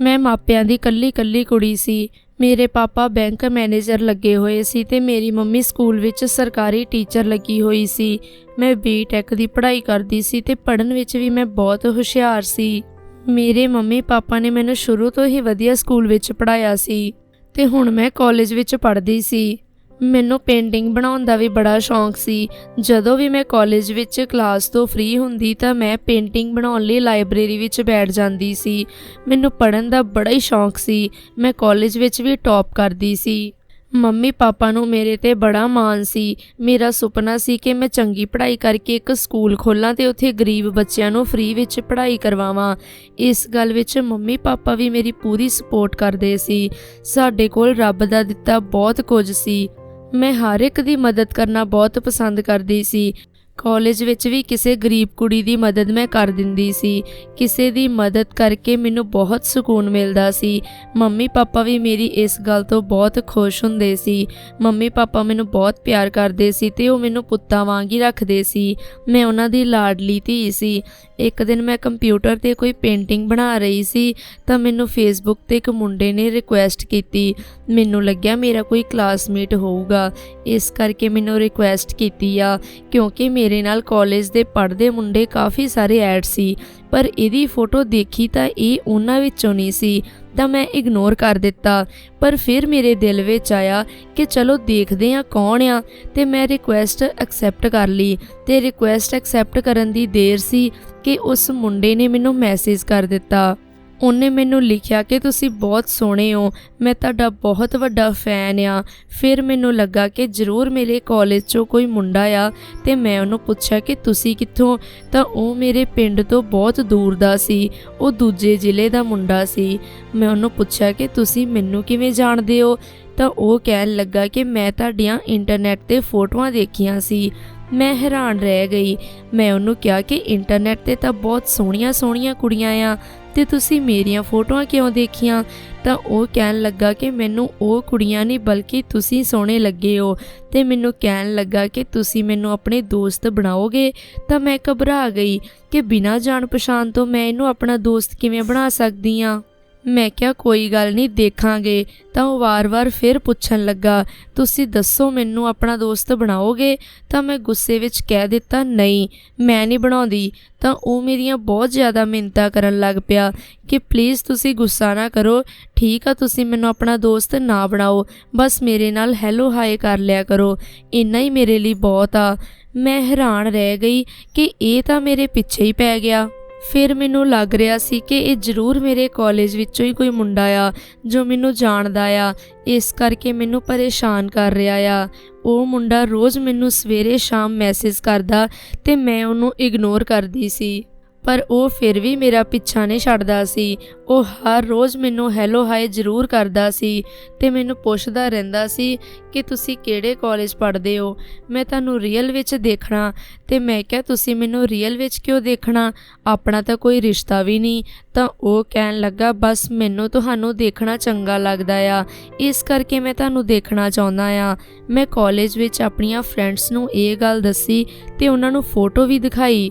ਮੈਂ ਮਾਪਿਆਂ ਦੀ ਕੱਲੀ-ਕੱਲੀ ਕੁੜੀ ਸੀ। ਮੇਰੇ ਪਾਪਾ ਬੈਂਕ ਮੈਨੇਜਰ ਲੱਗੇ ਹੋਏ ਸੀ ਤੇ ਮੇਰੀ ਮੰਮੀ ਸਕੂਲ ਵਿੱਚ ਸਰਕਾਰੀ ਟੀਚਰ ਲੱਗੀ ਹੋਈ ਸੀ। ਮੈਂ ਬੀਟੈਕ ਦੀ ਪੜ੍ਹਾਈ ਕਰਦੀ ਸੀ ਤੇ ਪੜ੍ਹਨ ਵਿੱਚ ਵੀ ਮੈਂ ਬਹੁਤ ਹੁਸ਼ਿਆਰ ਸੀ। ਮੇਰੇ ਮੰਮੀ ਪਾਪਾ ਨੇ ਮੈਨੂੰ ਸ਼ੁਰੂ ਤੋਂ ਹੀ ਵਧੀਆ ਸਕੂਲ ਵਿੱਚ ਪੜ੍ਹਾਇਆ ਸੀ ਤੇ ਹੁਣ ਮੈਂ ਕਾਲਜ ਵਿੱਚ ਪੜ੍ਹਦੀ ਸੀ। ਮੈਨੂੰ ਪੇਂਟਿੰਗ ਬਣਾਉਣ ਦਾ ਵੀ ਬੜਾ ਸ਼ੌਂਕ ਸੀ। ਜਦੋਂ ਵੀ ਮੈਂ ਕਾਲਜ ਵਿੱਚ ਕਲਾਸ ਤੋਂ ਫ੍ਰੀ ਹੁੰਦੀ ਤਾਂ ਮੈਂ ਪੇਂਟਿੰਗ ਬਣਾਉਣ ਲਈ ਲਾਇਬ੍ਰੇਰੀ ਵਿੱਚ ਬੈਠ ਜਾਂਦੀ ਸੀ। ਮੈਨੂੰ ਪੜ੍ਹਨ ਦਾ ਬੜਾ ਹੀ ਸ਼ੌਂਕ ਸੀ। ਮੈਂ ਕਾਲਜ ਵਿੱਚ ਵੀ ਟੌਪ ਕਰਦੀ ਸੀ। ਮੰਮੀ ਪਾਪਾ ਨੂੰ ਮੇਰੇ ਤੇ ਬੜਾ ਮਾਣ ਸੀ। ਮੇਰਾ ਸੁਪਨਾ ਸੀ ਕਿ ਮੈਂ ਚੰਗੀ ਪੜ੍ਹਾਈ ਕਰਕੇ ਇੱਕ ਸਕੂਲ ਖੋਲਾਂ ਤੇ ਉੱਥੇ ਗਰੀਬ ਬੱਚਿਆਂ ਨੂੰ ਫ੍ਰੀ ਵਿੱਚ ਪੜ੍ਹਾਈ ਕਰਵਾਵਾਂ। ਇਸ ਗੱਲ ਵਿੱਚ ਮੰਮੀ ਪਾਪਾ ਵੀ ਮੇਰੀ ਪੂਰੀ ਸਪੋਰਟ ਕਰਦੇ ਸੀ। ਸਾਡੇ ਕੋਲ ਰੱਬ ਦਾ ਦਿੱਤਾ ਬਹੁਤ ਕੁਝ ਸੀ। ਮੈਂ ਹਰ ਇੱਕ ਦੀ ਮਦਦ ਕਰਨਾ ਬਹੁਤ ਪਸੰਦ ਕਰਦੀ ਸੀ। ਕਾਲਜ ਵਿੱਚ ਵੀ ਕਿਸੇ ਗਰੀਬ ਕੁੜੀ ਦੀ ਮਦਦ ਮੈਂ ਕਰ ਦਿੰਦੀ ਸੀ। ਕਿਸੇ ਦੀ ਮਦਦ ਕਰਕੇ ਮੈਨੂੰ ਬਹੁਤ ਸਕੂਨ ਮਿਲਦਾ ਸੀ। ਮੰਮੀ ਪਾਪਾ ਵੀ ਮੇਰੀ ਇਸ ਗੱਲ ਤੋਂ ਬਹੁਤ ਖੁਸ਼ ਹੁੰਦੇ ਸੀ। ਮੰਮੀ ਪਾਪਾ ਮੈਨੂੰ ਬਹੁਤ ਪਿਆਰ ਕਰਦੇ ਸੀ ਤੇ ਉਹ ਮੈਨੂੰ ਪੁੱਤਾਂ ਵਾਂਗ ਹੀ ਰੱਖਦੇ ਸੀ। ਮੈਂ ਉਹਨਾਂ ਦੀ ਲਾਡਲੀ ਧੀ ਸੀ। ਇੱਕ ਦਿਨ ਮੈਂ ਕੰਪਿਊਟਰ ਤੇ ਕੋਈ ਪੇਂਟਿੰਗ ਬਣਾ ਰਹੀ ਸੀ ਤਾਂ ਮੈਨੂੰ ਫੇਸਬੁੱਕ ਤੇ ਇੱਕ ਮੁੰਡੇ ਨੇ ਰਿਕੁਐਸਟ ਕੀਤੀ। ਮੈਨੂੰ ਲੱਗਿਆ ਮੇਰਾ ਕੋਈ ਕਲਾਸਮੇਟ ਹੋਊਗਾ। ਇਸ ਕਰਕੇ ਮੈਨੂੰ ਰਿਕੁਐਸਟ ਕੀਤੀ ਆ, ਕਿਉਂਕਿ ਮੇਰੇ ਮੇਰੇ ਨਾਲ ਕਾਲਜ ਦੇ ਪੜ੍ਹਦੇ ਮੁੰਡੇ ਕਾਫੀ ਸਾਰੇ ਐਡ ਸੀ, ਪਰ ਇਹਦੀ ਫੋਟੋ ਦੇਖੀ ਤਾਂ ਇਹ ਉਹਨਾਂ ਵਿੱਚੋਂ ਨਹੀਂ ਸੀ, ਤਾਂ ਮੈਂ ਇਗਨੋਰ ਕਰ ਦਿੱਤਾ। ਪਰ ਫਿਰ ਮੇਰੇ ਦਿਲ ਵਿੱਚ ਆਇਆ ਕਿ ਚਲੋ ਦੇਖਦੇ ਆ ਕੌਣ ਆ, ਤੇ ਮੈਂ ਰਿਕੁਐਸਟ ਐਕਸੈਪਟ ਕਰ ਲਈ। ਤੇ ਰਿਕੁਐਸਟ ਐਕਸੈਪਟ ਕਰਨ ਦੀ ਦੇਰ ਸੀ ਕਿ ਉਸ ਮੁੰਡੇ ਨੇ ਮੈਨੂੰ ਮੈਸੇਜ ਕਰ ਦਿੱਤਾ। ਉਹਨੇ ਮੈਨੂੰ ਲਿਖਿਆ ਕਿ ਤੁਸੀਂ ਬਹੁਤ ਸੋਹਣੇ ਹੋ, ਮੈਂ ਤੁਹਾਡਾ ਬਹੁਤ ਵੱਡਾ ਫੈਨ ਆ। ਫਿਰ ਮੈਨੂੰ ਲੱਗਾ ਕਿ ਜ਼ਰੂਰ ਮੇਰੇ ਕਾਲਜ 'ਚੋਂ ਕੋਈ ਮੁੰਡਾ ਆ ਤੇ ਮੈਂ ਉਹਨੂੰ ਪੁੱਛਿਆ ਕਿ ਤੁਸੀਂ ਕਿੱਥੋਂ? ਤਾਂ ਉਹ ਮੇਰੇ ਪਿੰਡ ਤੋਂ ਬਹੁਤ ਦੂਰ ਦਾ ਸੀ, ਉਹ ਦੂਜੇ ਜ਼ਿਲ੍ਹੇ ਦਾ ਮੁੰਡਾ ਸੀ। ਮੈਂ ਉਹਨੂੰ ਪੁੱਛਿਆ ਕਿ ਤੁਸੀਂ ਮੈਨੂੰ ਕਿਵੇਂ ਜਾਣਦੇ ਹੋ? ਤਾਂ ਉਹ ਕਹਿਣ ਲੱਗਾ ਕਿ ਮੈਂ ਤੁਹਾਡੀਆਂ ਇੰਟਰਨੈਟ ਤੇ ਫੋਟੋਆਂ ਦੇਖੀਆਂ ਸੀ। ਮੈਂ ਹੈਰਾਨ ਰਹਿ ਗਈ। ਮੈਂ ਉਹਨੂੰ ਕਿਹਾ ਕਿ ਇੰਟਰਨੈਟ ਤੇ ਤਾਂ ਬਹੁਤ ਸੋਹਣੀਆਂ ਸੋਹਣੀਆਂ ਕੁੜੀਆਂ ਆ ਤੇ ਤੁਸੀਂ ਮੇਰੀਆਂ ਫੋਟੋਆਂ ਕਿਉਂ ਦੇਖੀਆਂ? ਤਾਂ ਉਹ ਕਹਿਣ ਲੱਗਾ ਕਿ ਮੈਨੂੰ ਉਹ ਕੁੜੀਆਂ ਨਹੀਂ, ਬਲਕਿ ਤੁਸੀਂ ਸੋਹਣੇ ਲੱਗੇ ਹੋ। ਤੇ ਮੈਨੂੰ ਕਹਿਣ ਲੱਗਾ ਕਿ ਤੁਸੀਂ ਮੈਨੂੰ ਆਪਣੇ ਦੋਸਤ ਬਣਾਓਗੇ। ਤਾਂ ਮੈਂ ਘਬਰਾ ਗਈ ਕਿ ਬਿਨਾਂ ਜਾਣ ਪਛਾਣ ਤੋਂ ਮੈਂ ਇਹਨੂੰ ਆਪਣਾ ਦੋਸਤ ਕਿਵੇਂ ਬਣਾ ਸਕਦੀ ਆ? ਮੈਂ ਕਿਹਾ, ਕੋਈ ਗੱਲ ਨਹੀਂ, ਦੇਖਾਂਗੇ। ਤਾਂ ਉਹ ਵਾਰ-ਵਾਰ ਫਿਰ ਪੁੱਛਣ ਲੱਗਾ, ਤੁਸੀਂ ਦੱਸੋ ਮੈਨੂੰ ਆਪਣਾ ਦੋਸਤ ਬਣਾਓਗੇ? ਤਾਂ ਮੈਂ ਗੁੱਸੇ ਵਿੱਚ ਕਹਿ ਦਿੱਤਾ, ਨਹੀਂ, ਮੈਂ ਨਹੀਂ ਬਣਾਉਂਦੀ। ਤਾਂ ਉਹ ਮੇਰੀਆਂ ਬਹੁਤ ਜ਼ਿਆਦਾ ਮਿੰਤਾ ਕਰਨ ਲੱਗ ਪਿਆ ਕਿ ਪਲੀਜ਼ ਤੁਸੀਂ ਗੁੱਸਾ ਨਾ ਕਰੋ। ਠੀਕ ਆ, ਤੁਸੀਂ ਮੈਨੂੰ ਆਪਣਾ ਦੋਸਤ ਨਾ ਬਣਾਓ। ਬਸ ਮੇਰੇ ਨਾਲ ਹੈਲੋ ਹਾਏ ਕਰ ਲਿਆ ਕਰੋ। ਇੰਨਾ ਹੀ ਮੇਰੇ ਲਈ ਬਹੁਤ ਆ। ਮੈਂ ਹੈਰਾਨ ਰਹਿ ਗਈ ਕਿ ਇਹ ਤਾਂ ਮੇਰੇ ਪਿੱਛੇ ਹੀ ਪੈ ਗਿਆ। ਫਿਰ ਮੈਨੂੰ ਲੱਗ ਰਿਹਾ ਸੀ ਕਿ ਇਹ ਜ਼ਰੂਰ ਮੇਰੇ ਕਾਲਜ ਵਿੱਚੋਂ ਹੀ ਕੋਈ ਮੁੰਡਾ ਆ ਜੋ ਮੈਨੂੰ ਜਾਣਦਾ ਆ। ਇਸ ਕਰਕੇ ਮੈਨੂੰ ਪਰੇਸ਼ਾਨ ਕਰ ਰਿਹਾ ਆ। ਉਹ ਮੁੰਡਾ ਰੋਜ਼ ਮੈਨੂੰ ਸਵੇਰੇ ਸ਼ਾਮ ਮੈਸੇਜ ਕਰਦਾ ਤੇ ਮੈਂ ਉਹਨੂੰ ਇਗਨੋਰ ਕਰਦੀ ਸੀ। ਪਰ ਉਹ ਫਿਰ ਵੀ ਮੇਰਾ ਪਿੱਛਾ ਨਹੀਂ ਛੱਡਦਾ ਸੀ। ਉਹ ਹਰ ਰੋਜ਼ ਮੈਨੂੰ ਹੈਲੋ ਹਾਈ ਜ਼ਰੂਰ ਕਰਦਾ ਸੀ ਤੇ ਮੈਨੂੰ ਪੁੱਛਦਾ ਰਹਿੰਦਾ ਸੀ ਕਿ ਤੁਸੀਂ ਕਿਹੜੇ ਕਾਲਜ ਪੜ੍ਹਦੇ ਹੋ? ਮੈਂ ਤੁਹਾਨੂੰ ਰੀਅਲ ਵਿੱਚ ਦੇਖਣਾ ਤੇ ਮੈਂ ਕਿਹਾ, ਤੁਸੀਂ ਮੈਨੂੰ ਰੀਅਲ ਵਿੱਚ ਕਿਉਂ ਦੇਖਣਾ? ਆਪਣਾ ਤਾਂ ਕੋਈ ਰਿਸ਼ਤਾ ਵੀ ਨਹੀਂ। ਤਾਂ ਉਹ ਕਹਿਣ ਲੱਗਾ, ਬਸ ਮੈਨੂੰ ਤੁਹਾਨੂੰ ਦੇਖਣਾ ਚੰਗਾ ਲੱਗਦਾ ਆ। ਇਸ ਕਰਕੇ ਮੈਂ ਤੁਹਾਨੂੰ ਦੇਖਣਾ ਚਾਹੁੰਦਾ ਆ। ਮੈਂ ਕਾਲਜ ਵਿੱਚ ਆਪਣੀਆਂ ਫਰੈਂਡਸ ਨੂੰ ਇਹ ਗੱਲ ਦੱਸੀ ਤੇ ਉਹਨਾਂ ਨੂੰ ਫੋਟੋ ਵੀ ਦਿਖਾਈ।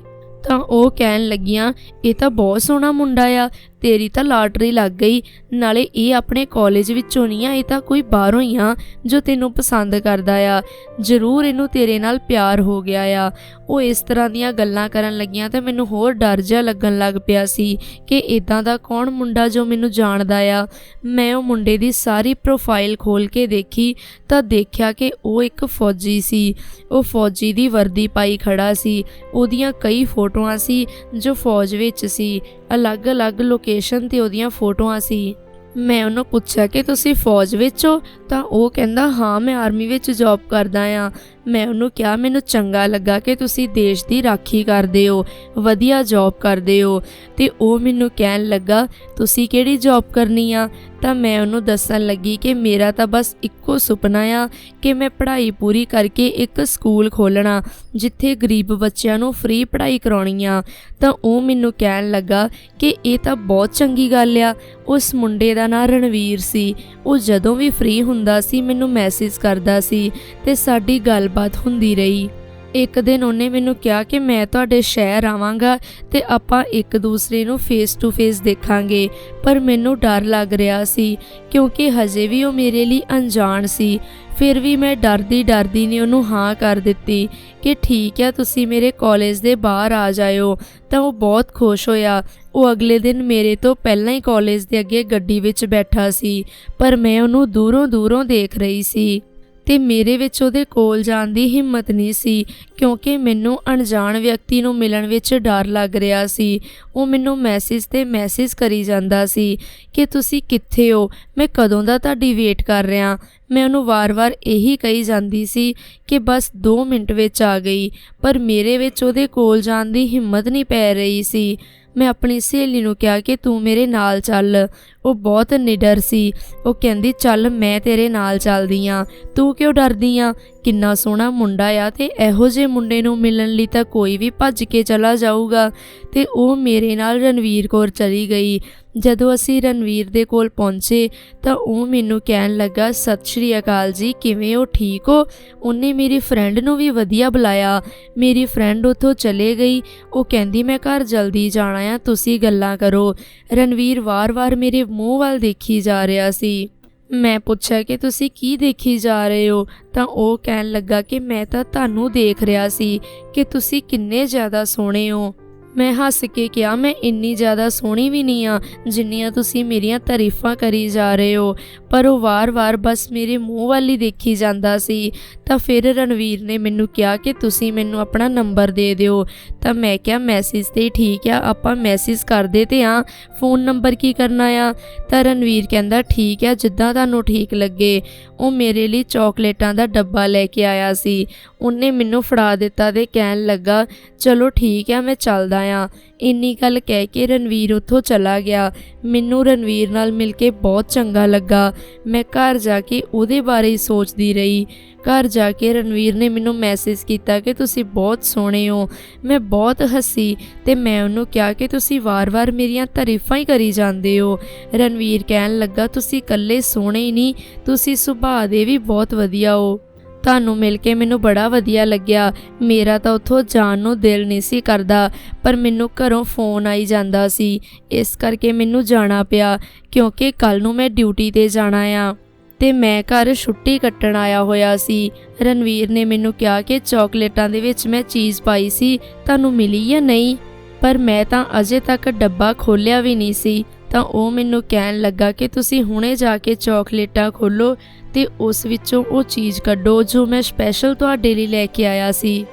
ਤਾਂ ਉਹ ਕਹਿਣ ਲੱਗੀਆਂ ਇਹ ਤਾਂ ਬਹੁਤ ਸੋਹਣਾ ਮੁੰਡਾ ਆ ਤੇਰੀ ਤਾਂ ਲਾਟਰੀ ਲੱਗ ਗਈ। ਨਾਲੇ ਇਹ ਆਪਣੇ ਕਾਲਜ ਵਿੱਚੋਂ ਨਹੀਂ ਆ, ਇਹ ਤਾਂ ਕੋਈ ਬਾਹਰੋਂ ਹੀ ਆ ਜੋ ਤੈਨੂੰ ਪਸੰਦ ਕਰਦਾ ਆ। ਜ਼ਰੂਰ ਇਹਨੂੰ ਤੇਰੇ ਨਾਲ ਪਿਆਰ ਹੋ ਗਿਆ ਆ। ਉਹ ਇਸ ਤਰ੍ਹਾਂ ਦੀਆਂ ਗੱਲਾਂ ਕਰਨ ਲੱਗੀਆਂ ਤੇ ਮੈਨੂੰ ਹੋਰ ਡਰ ਜਿਹਾ ਲੱਗਣ ਲੱਗ ਪਿਆ ਸੀ ਕਿ ਇਦਾਂ ਦਾ ਕੌਣ ਮੁੰਡਾ ਜੋ ਮੈਨੂੰ ਜਾਣਦਾ ਆ। ਮੈਂ ਉਹ ਮੁੰਡੇ ਦੀ ਸਾਰੀ ਪ੍ਰੋਫਾਈਲ ਖੋਲ ਕੇ ਦੇਖੀ ਤਾਂ ਦੇਖਿਆ ਕਿ ਉਹ ਇੱਕ ਫੌਜੀ ਸੀ। ਉਹ ਫੌਜੀ ਦੀ ਵਰਦੀ ਪਾਈ ਖੜਾ ਸੀ। ਉਹਦੀਆਂ ਕਈ ਫੋਟੋਆਂ ਸੀ ਜੋ ਫੌਜ ਵਿੱਚ ਸੀ। ਅਲੱਗ-ਅਲੱਗ ਲੋਕੇਸ਼ਨ ਤੇ ਉਹਦੀਆਂ ਫੋਟੋਆਂ ਸੀ। ਮੈਂ ਉਹਨੂੰ ਪੁੱਛਿਆ ਕਿ ਤੁਸੀਂ ਫੌਜ ਵਿੱਚ ਹੋ? ਤਾਂ ਉਹ ਕਹਿੰਦਾ, ਹਾਂ, ਮੈਂ ਆਰਮੀ ਵਿੱਚ ਜੌਬ ਕਰਦਾ ਆ ਮੈਂ ਉਹਨੂੰ ਕਿਹਾ, ਮੈਨੂੰ ਚੰਗਾ ਲੱਗਾ ਕਿ ਤੁਸੀਂ ਦੇਸ਼ ਦੀ ਰਾਖੀ ਕਰਦੇ ਹੋ, ਵਧੀਆ ਜੌਬ ਕਰਦੇ ਹੋ। ਤੇ ਉਹ ਮੈਨੂੰ ਕਹਿਣ ਲੱਗਾ, ਤੁਸੀਂ ਕਿਹੜੀ ਜੌਬ ਕਰਨੀ ਆ? ਤਾਂ ਮੈਂ ਉਹਨੂੰ ਦੱਸਣ ਲੱਗੀ ਕਿ ਮੇਰਾ ਤਾਂ ਬਸ ਇੱਕੋ ਸੁਪਨਾ ਆ ਕਿ ਮੈਂ ਪੜ੍ਹਾਈ ਪੂਰੀ ਕਰਕੇ ਇੱਕ ਸਕੂਲ ਖੋਲਣਾ ਜਿੱਥੇ ਗਰੀਬ ਬੱਚਿਆਂ ਨੂੰ ਫ੍ਰੀ ਪੜ੍ਹਾਈ ਕਰਾਉਣੀ ਆ। ਤਾਂ ਉਹ ਮੈਨੂੰ ਕਹਿਣ ਲੱਗਾ ਕਿ ਇਹ ਤਾਂ ਬਹੁਤ ਚੰਗੀ ਗੱਲ ਆ। ਉਸ ਮੁੰਡੇ ਦਾ ਨਾਂ ਰਣਵੀਰ ਸੀ। ਉਹ ਜਦੋਂ ਵੀ ਫ੍ਰੀ ਹੁੰਦਾ ਸੀ, ਮੈਨੂੰ ਮੈਸੇਜ ਕਰਦਾ ਸੀ ਤੇ ਸਾਡੀ ਗੱਲ ਗੱਲਬਾਤ ਹੁੰਦੀ ਰਹੀ। ਇੱਕ ਦਿਨ ਉਹਨੇ ਮੈਨੂੰ ਕਿਹਾ ਕਿ ਮੈਂ ਤੁਹਾਡੇ ਸ਼ਹਿਰ ਆਵਾਂਗਾ ਤੇ ਆਪਾਂ ਇੱਕ ਦੂਸਰੇ ਨੂੰ ਫੇਸ ਟੂ ਫੇਸ ਦੇਖਾਂਗੇ, ਪਰ ਮੈਨੂੰ ਡਰ ਲੱਗ ਰਿਹਾ ਸੀ, ਕਿਉਂਕਿ ਹਜੇ ਵੀ ਉਹ ਮੇਰੇ ਲਈ ਅਣਜਾਣ ਸੀ। ਫਿਰ ਵੀ ਮੈਂ ਡਰਦੀ ਡਰਦੀ ਨੇ ਉਹਨੂੰ ਹਾਂ ਕਰ ਦਿੱਤੀ ਕਿ ਠੀਕ ਹੈ ਤੁਸੀਂ ਮੇਰੇ ਕਾਲਜ ਦੇ ਬਾਹਰ ਆ ਜਾਇਓ। ਤਾਂ ਉਹ ਬਹੁਤ ਖੁਸ਼ ਹੋਇਆ। ਉਹ ਅਗਲੇ ਦਿਨ ਮੇਰੇ ਤੋਂ ਪਹਿਲਾਂ ਹੀ ਕਾਲਜ ਦੇ ਅੱਗੇ ਗੱਡੀ ਵਿੱਚ ਬੈਠਾ ਸੀ, ਪਰ ਮੈਂ ਉਹਨੂੰ ਦੂਰੋਂ ਦੂਰੋਂ ਦੇਖ ਰਹੀ ਸੀ। ਤੇ ਮੇਰੇ ਵਿੱਚ ਉਹਦੇ ਕੋਲ ਜਾਣ ਦੀ ਹਿੰਮਤ ਨਹੀਂ ਸੀ, ਕਿਉਂਕਿ ਮੈਨੂੰ ਅਣਜਾਣ ਵਿਅਕਤੀ ਨੂੰ ਮਿਲਣ ਵਿੱਚ ਡਰ ਲੱਗ ਰਿਹਾ ਸੀ। ਉਹ ਮੈਨੂੰ ਮੈਸੇਜ ਤੇ ਮੈਸੇਜ ਕਰੀ ਜਾਂਦਾ ਸੀ ਕਿ ਤੁਸੀਂ ਕਿੱਥੇ ਹੋ? ਮੈਂ ਕਦੋਂ ਦਾ ਤੁਹਾਡੀ ਵੇਟ ਕਰ ਰਿਹਾ? ਮੈਂ ਉਹਨੂੰ ਵਾਰ-ਵਾਰ ਇਹੀ ਕਹੀ ਜਾਂਦੀ ਸੀ ਕਿ ਬਸ 2 ਮਿੰਟ ਵਿੱਚ ਆ ਗਈ, ਪਰ ਮੇਰੇ ਵਿੱਚ ਉਹਦੇ ਕੋਲ ਜਾਣ ਦੀ ਹਿੰਮਤ ਨਹੀਂ ਪੈ ਰਹੀ ਸੀ। ਮੈਂ ਆਪਣੀ ਸਹੇਲੀ ਨੂੰ ਕਿਹਾ ਕਿ ਤੂੰ ਮੇਰੇ ਨਾਲ ਚੱਲ। ਉਹ ਬਹੁਤ ਨਿਡਰ ਸੀ। ਉਹ ਕਹਿੰਦੀ, ਚੱਲ, ਮੈਂ ਤੇਰੇ ਨਾਲ ਚੱਲਦੀ ਆ। ਤੂੰ ਕਿਉਂ ਡਰਦੀ ਆ? ਕਿੰਨਾ ਸੋਹਣਾ ਮੁੰਡਾ ਆ ਤੇ ਇਹੋ ਜਿਹੇ ਮੁੰਡੇ ਨੂੰ ਮਿਲਣ ਲਈ ਤਾਂ ਕੋਈ ਵੀ ਭੱਜ ਕੇ ਚਲਾ ਜਾਊਗਾ। ਤੇ ਉਹ ਮੇਰੇ ਨਾਲ ਰਣਵੀਰ ਕੌਰ ਚਲੀ ਗਈ। ਜਦੋਂ ਅਸੀਂ ਰਣਵੀਰ ਦੇ ਕੋਲ ਪਹੁੰਚੇ ਤਾਂ ਉਹ ਮੈਨੂੰ ਕਹਿਣ ਲੱਗਾ, ਸਤਿ ਸ਼੍ਰੀ ਅਕਾਲ ਜੀ, ਕਿਵੇਂ ਹੋ? ਠੀਕ ਹੋ? ਉਹਨੇ ਮੇਰੀ ਫਰੈਂਡ ਨੂੰ ਵੀ ਵਧੀਆ ਬੁਲਾਇਆ। ਮੇਰੀ ਫਰੈਂਡ ਉੱਥੋਂ ਚਲੇ ਗਈ। ਉਹ ਕਹਿੰਦੀ, ਮੈਂ ਘਰ ਜਲਦੀ ਜਾਣਾ ਆ, ਤੁਸੀਂ ਗੱਲਾਂ ਕਰੋ। ਰਣਵੀਰ ਵਾਰ-ਵਾਰ ਮੇਰੇ ਮੂੰਹ ਵੱਲ ਦੇਖੀ ਜਾ ਰਿਹਾ ਸੀ। ਮੈਂ ਪੁੱਛਿਆ, ਕਿ ਤੁਸੀਂ ਕੀ ਦੇਖੀ ਜਾ ਰਹੇ ਹੋ? ਤਾਂ ਉਹ ਕਹਿਣ ਲੱਗਾ ਕਿ ਮੈਂ ਤਾਂ ਤੁਹਾਨੂੰ ਦੇਖ ਰਿਹਾ ਸੀ ਕਿ ਤੁਸੀਂ ਕਿੰਨੇ ਜ਼ਿਆਦਾ ਸੋਹਣੇ ਹੋ। ਮੈਂ ਹੱਸ ਕੇ ਕਿਹਾ, ਮੈਂ ਇੰਨੀ ਜ਼ਿਆਦਾ ਸੋਹਣੀ ਵੀ ਨਹੀਂ ਆ ਜਿੰਨੀਆਂ ਤੁਸੀਂ ਮੇਰੀਆਂ ਤਾਰੀਫਾਂ ਕਰੀ ਜਾ ਰਹੇ ਹੋ। ਪਰ ਉਹ ਵਾਰ-ਵਾਰ ਬਸ ਮੇਰੇ ਮੂੰਹ ਵੱਲ ਹੀ ਦੇਖੀ ਜਾਂਦਾ ਸੀ। ਤਾਂ ਫਿਰ ਰਣਵੀਰ ਨੇ ਮੈਨੂੰ ਕਿਹਾ ਕਿ ਤੁਸੀਂ ਮੈਨੂੰ ਆਪਣਾ ਨੰਬਰ ਦੇ ਦਿਓ। ਤਾਂ ਮੈਂ ਕਿਹਾ, ਮੈਸੇਜ ਤੇ ਠੀਕ ਆ, ਆਪਾਂ ਮੈਸੇਜ ਕਰਦੇ ਤੇ ਆ। ਫੋਨ ਨੰਬਰ ਕੀ ਕਰਨਾ ਆ? ਤਾਂ ਰਣਵੀਰ ਕਹਿੰਦਾ, ਠੀਕ ਆ, ਜਿੱਦਾਂ ਤੁਹਾਨੂੰ ਠੀਕ ਲੱਗੇ। ਉਹ ਮੇਰੇ ਲਈ ਚਾਕਲੇਟਾਂ ਦਾ ਡੱਬਾ ਲੈ ਕੇ ਆਇਆ ਸੀ। ਉਹਨੇ ਮੈਨੂੰ ਫੜਾ ਦਿੱਤਾ ਤੇ ਕਹਿਣ ਲੱਗਾ, ਚਲੋ ਠੀਕ ਆ, ਮੈਂ ਚੱਲਦਾ ਆ। ਇੰਨੀ ਗੱਲ ਕਹਿ ਕੇ ਰਣਵੀਰ ਉੱਥੋਂ ਚਲਾ ਗਿਆ। ਮੈਨੂੰ ਰਣਵੀਰ ਨਾਲ ਮਿਲ ਕੇ ਬਹੁਤ ਚੰਗਾ ਲੱਗਾ। ਮੈਂ ਘਰ ਜਾ ਕੇ ਉਹਦੇ ਬਾਰੇ ਸੋਚਦੀ ਰਹੀ। ਘਰ ਜਾ ਕੇ ਰਣਵੀਰ ਨੇ ਮੈਨੂੰ ਮੈਸੇਜ ਕੀਤਾ ਕਿ ਤੁਸੀਂ ਬਹੁਤ ਸੋਹਣੇ ਹੋ। ਮੈਂ ਬਹੁਤ ਹੱਸੀ ਤੇ ਮੈਂ ਉਹਨੂੰ ਕਿਹਾ ਕਿ ਤੁਸੀਂ ਵਾਰ-ਵਾਰ ਮੇਰੀਆਂ ਤਾਰੀਫਾਂ ਹੀ ਕਰੀ ਜਾਂਦੇ ਹੋ। ਰਣਵੀਰ ਕਹਿਣ ਲੱਗਾ, ਤੁਸੀਂ ਇਕੱਲੇ ਸੋਹਣੇ ਹੀ ਨਹੀਂ, ਤੁਸੀਂ ਸੁਭਾਅ ਦੇ ਵੀ ਬਹੁਤ ਵਧੀਆ ਹੋ। ਤੁਹਾਨੂੰ ਮਿਲ ਕੇ ਮੈਨੂੰ ਬੜਾ ਵਧੀਆ ਲੱਗਿਆ। ਮੇਰਾ ਤਾਂ ਉੱਥੋਂ ਜਾਣ ਨੂੰ ਦਿਲ ਨਹੀਂ ਸੀ ਕਰਦਾ, ਪਰ ਮੈਨੂੰ ਘਰੋਂ ਫੋਨ ਆਈ ਜਾਂਦਾ ਸੀ। ਇਸ ਕਰਕੇ ਮੈਨੂੰ ਜਾਣਾ ਪਿਆ, ਕਿਉਂਕਿ ਕੱਲ ਨੂੰ ਮੈਂ ਡਿਊਟੀ ਤੇ ਜਾਣਾ ਆ। ਤੇ ਮੈਂ ਘਰ ਛੁੱਟੀ ਕੱਟਣ ਆਇਆ ਹੋਇਆ ਸੀ। ਰਣਵੀਰ ਨੇ ਮੈਨੂੰ ਕਿਹਾ ਕਿ ਚਾਕਲੇਟਾਂ ਦੇ ਵਿੱਚ ਮੈਂ ਚੀਜ਼ ਪਾਈ ਸੀ, ਤੁਹਾਨੂੰ ਮਿਲੀ ਜਾਂ ਨਹੀਂ? ਪਰ ਮੈਂ ਤਾਂ ਅਜੇ ਤੱਕ ਡੱਬਾ ਖੋਲਿਆ ਵੀ ਨਹੀਂ ਸੀ। ਤਾਂ ਉਹ ਮੈਨੂੰ ਕਹਿਣ ਲੱਗਾ ਕਿ ਤੁਸੀਂ ਹੁਣੇ ਜਾ ਕੇ ਚਾਕਲੇਟਾਂ ਖੋਲੋ ਤੇ ਉਸ ਵਿੱਚੋਂ ਉਹ ਚੀਜ਼ ਕੱਢੋ ਜੋ ਮੈਂ ਸਪੈਸ਼ਲ ਤੁਹਾਡੇ ਲਈ ਲੈ ਕੇ ਆਇਆ ਸੀ।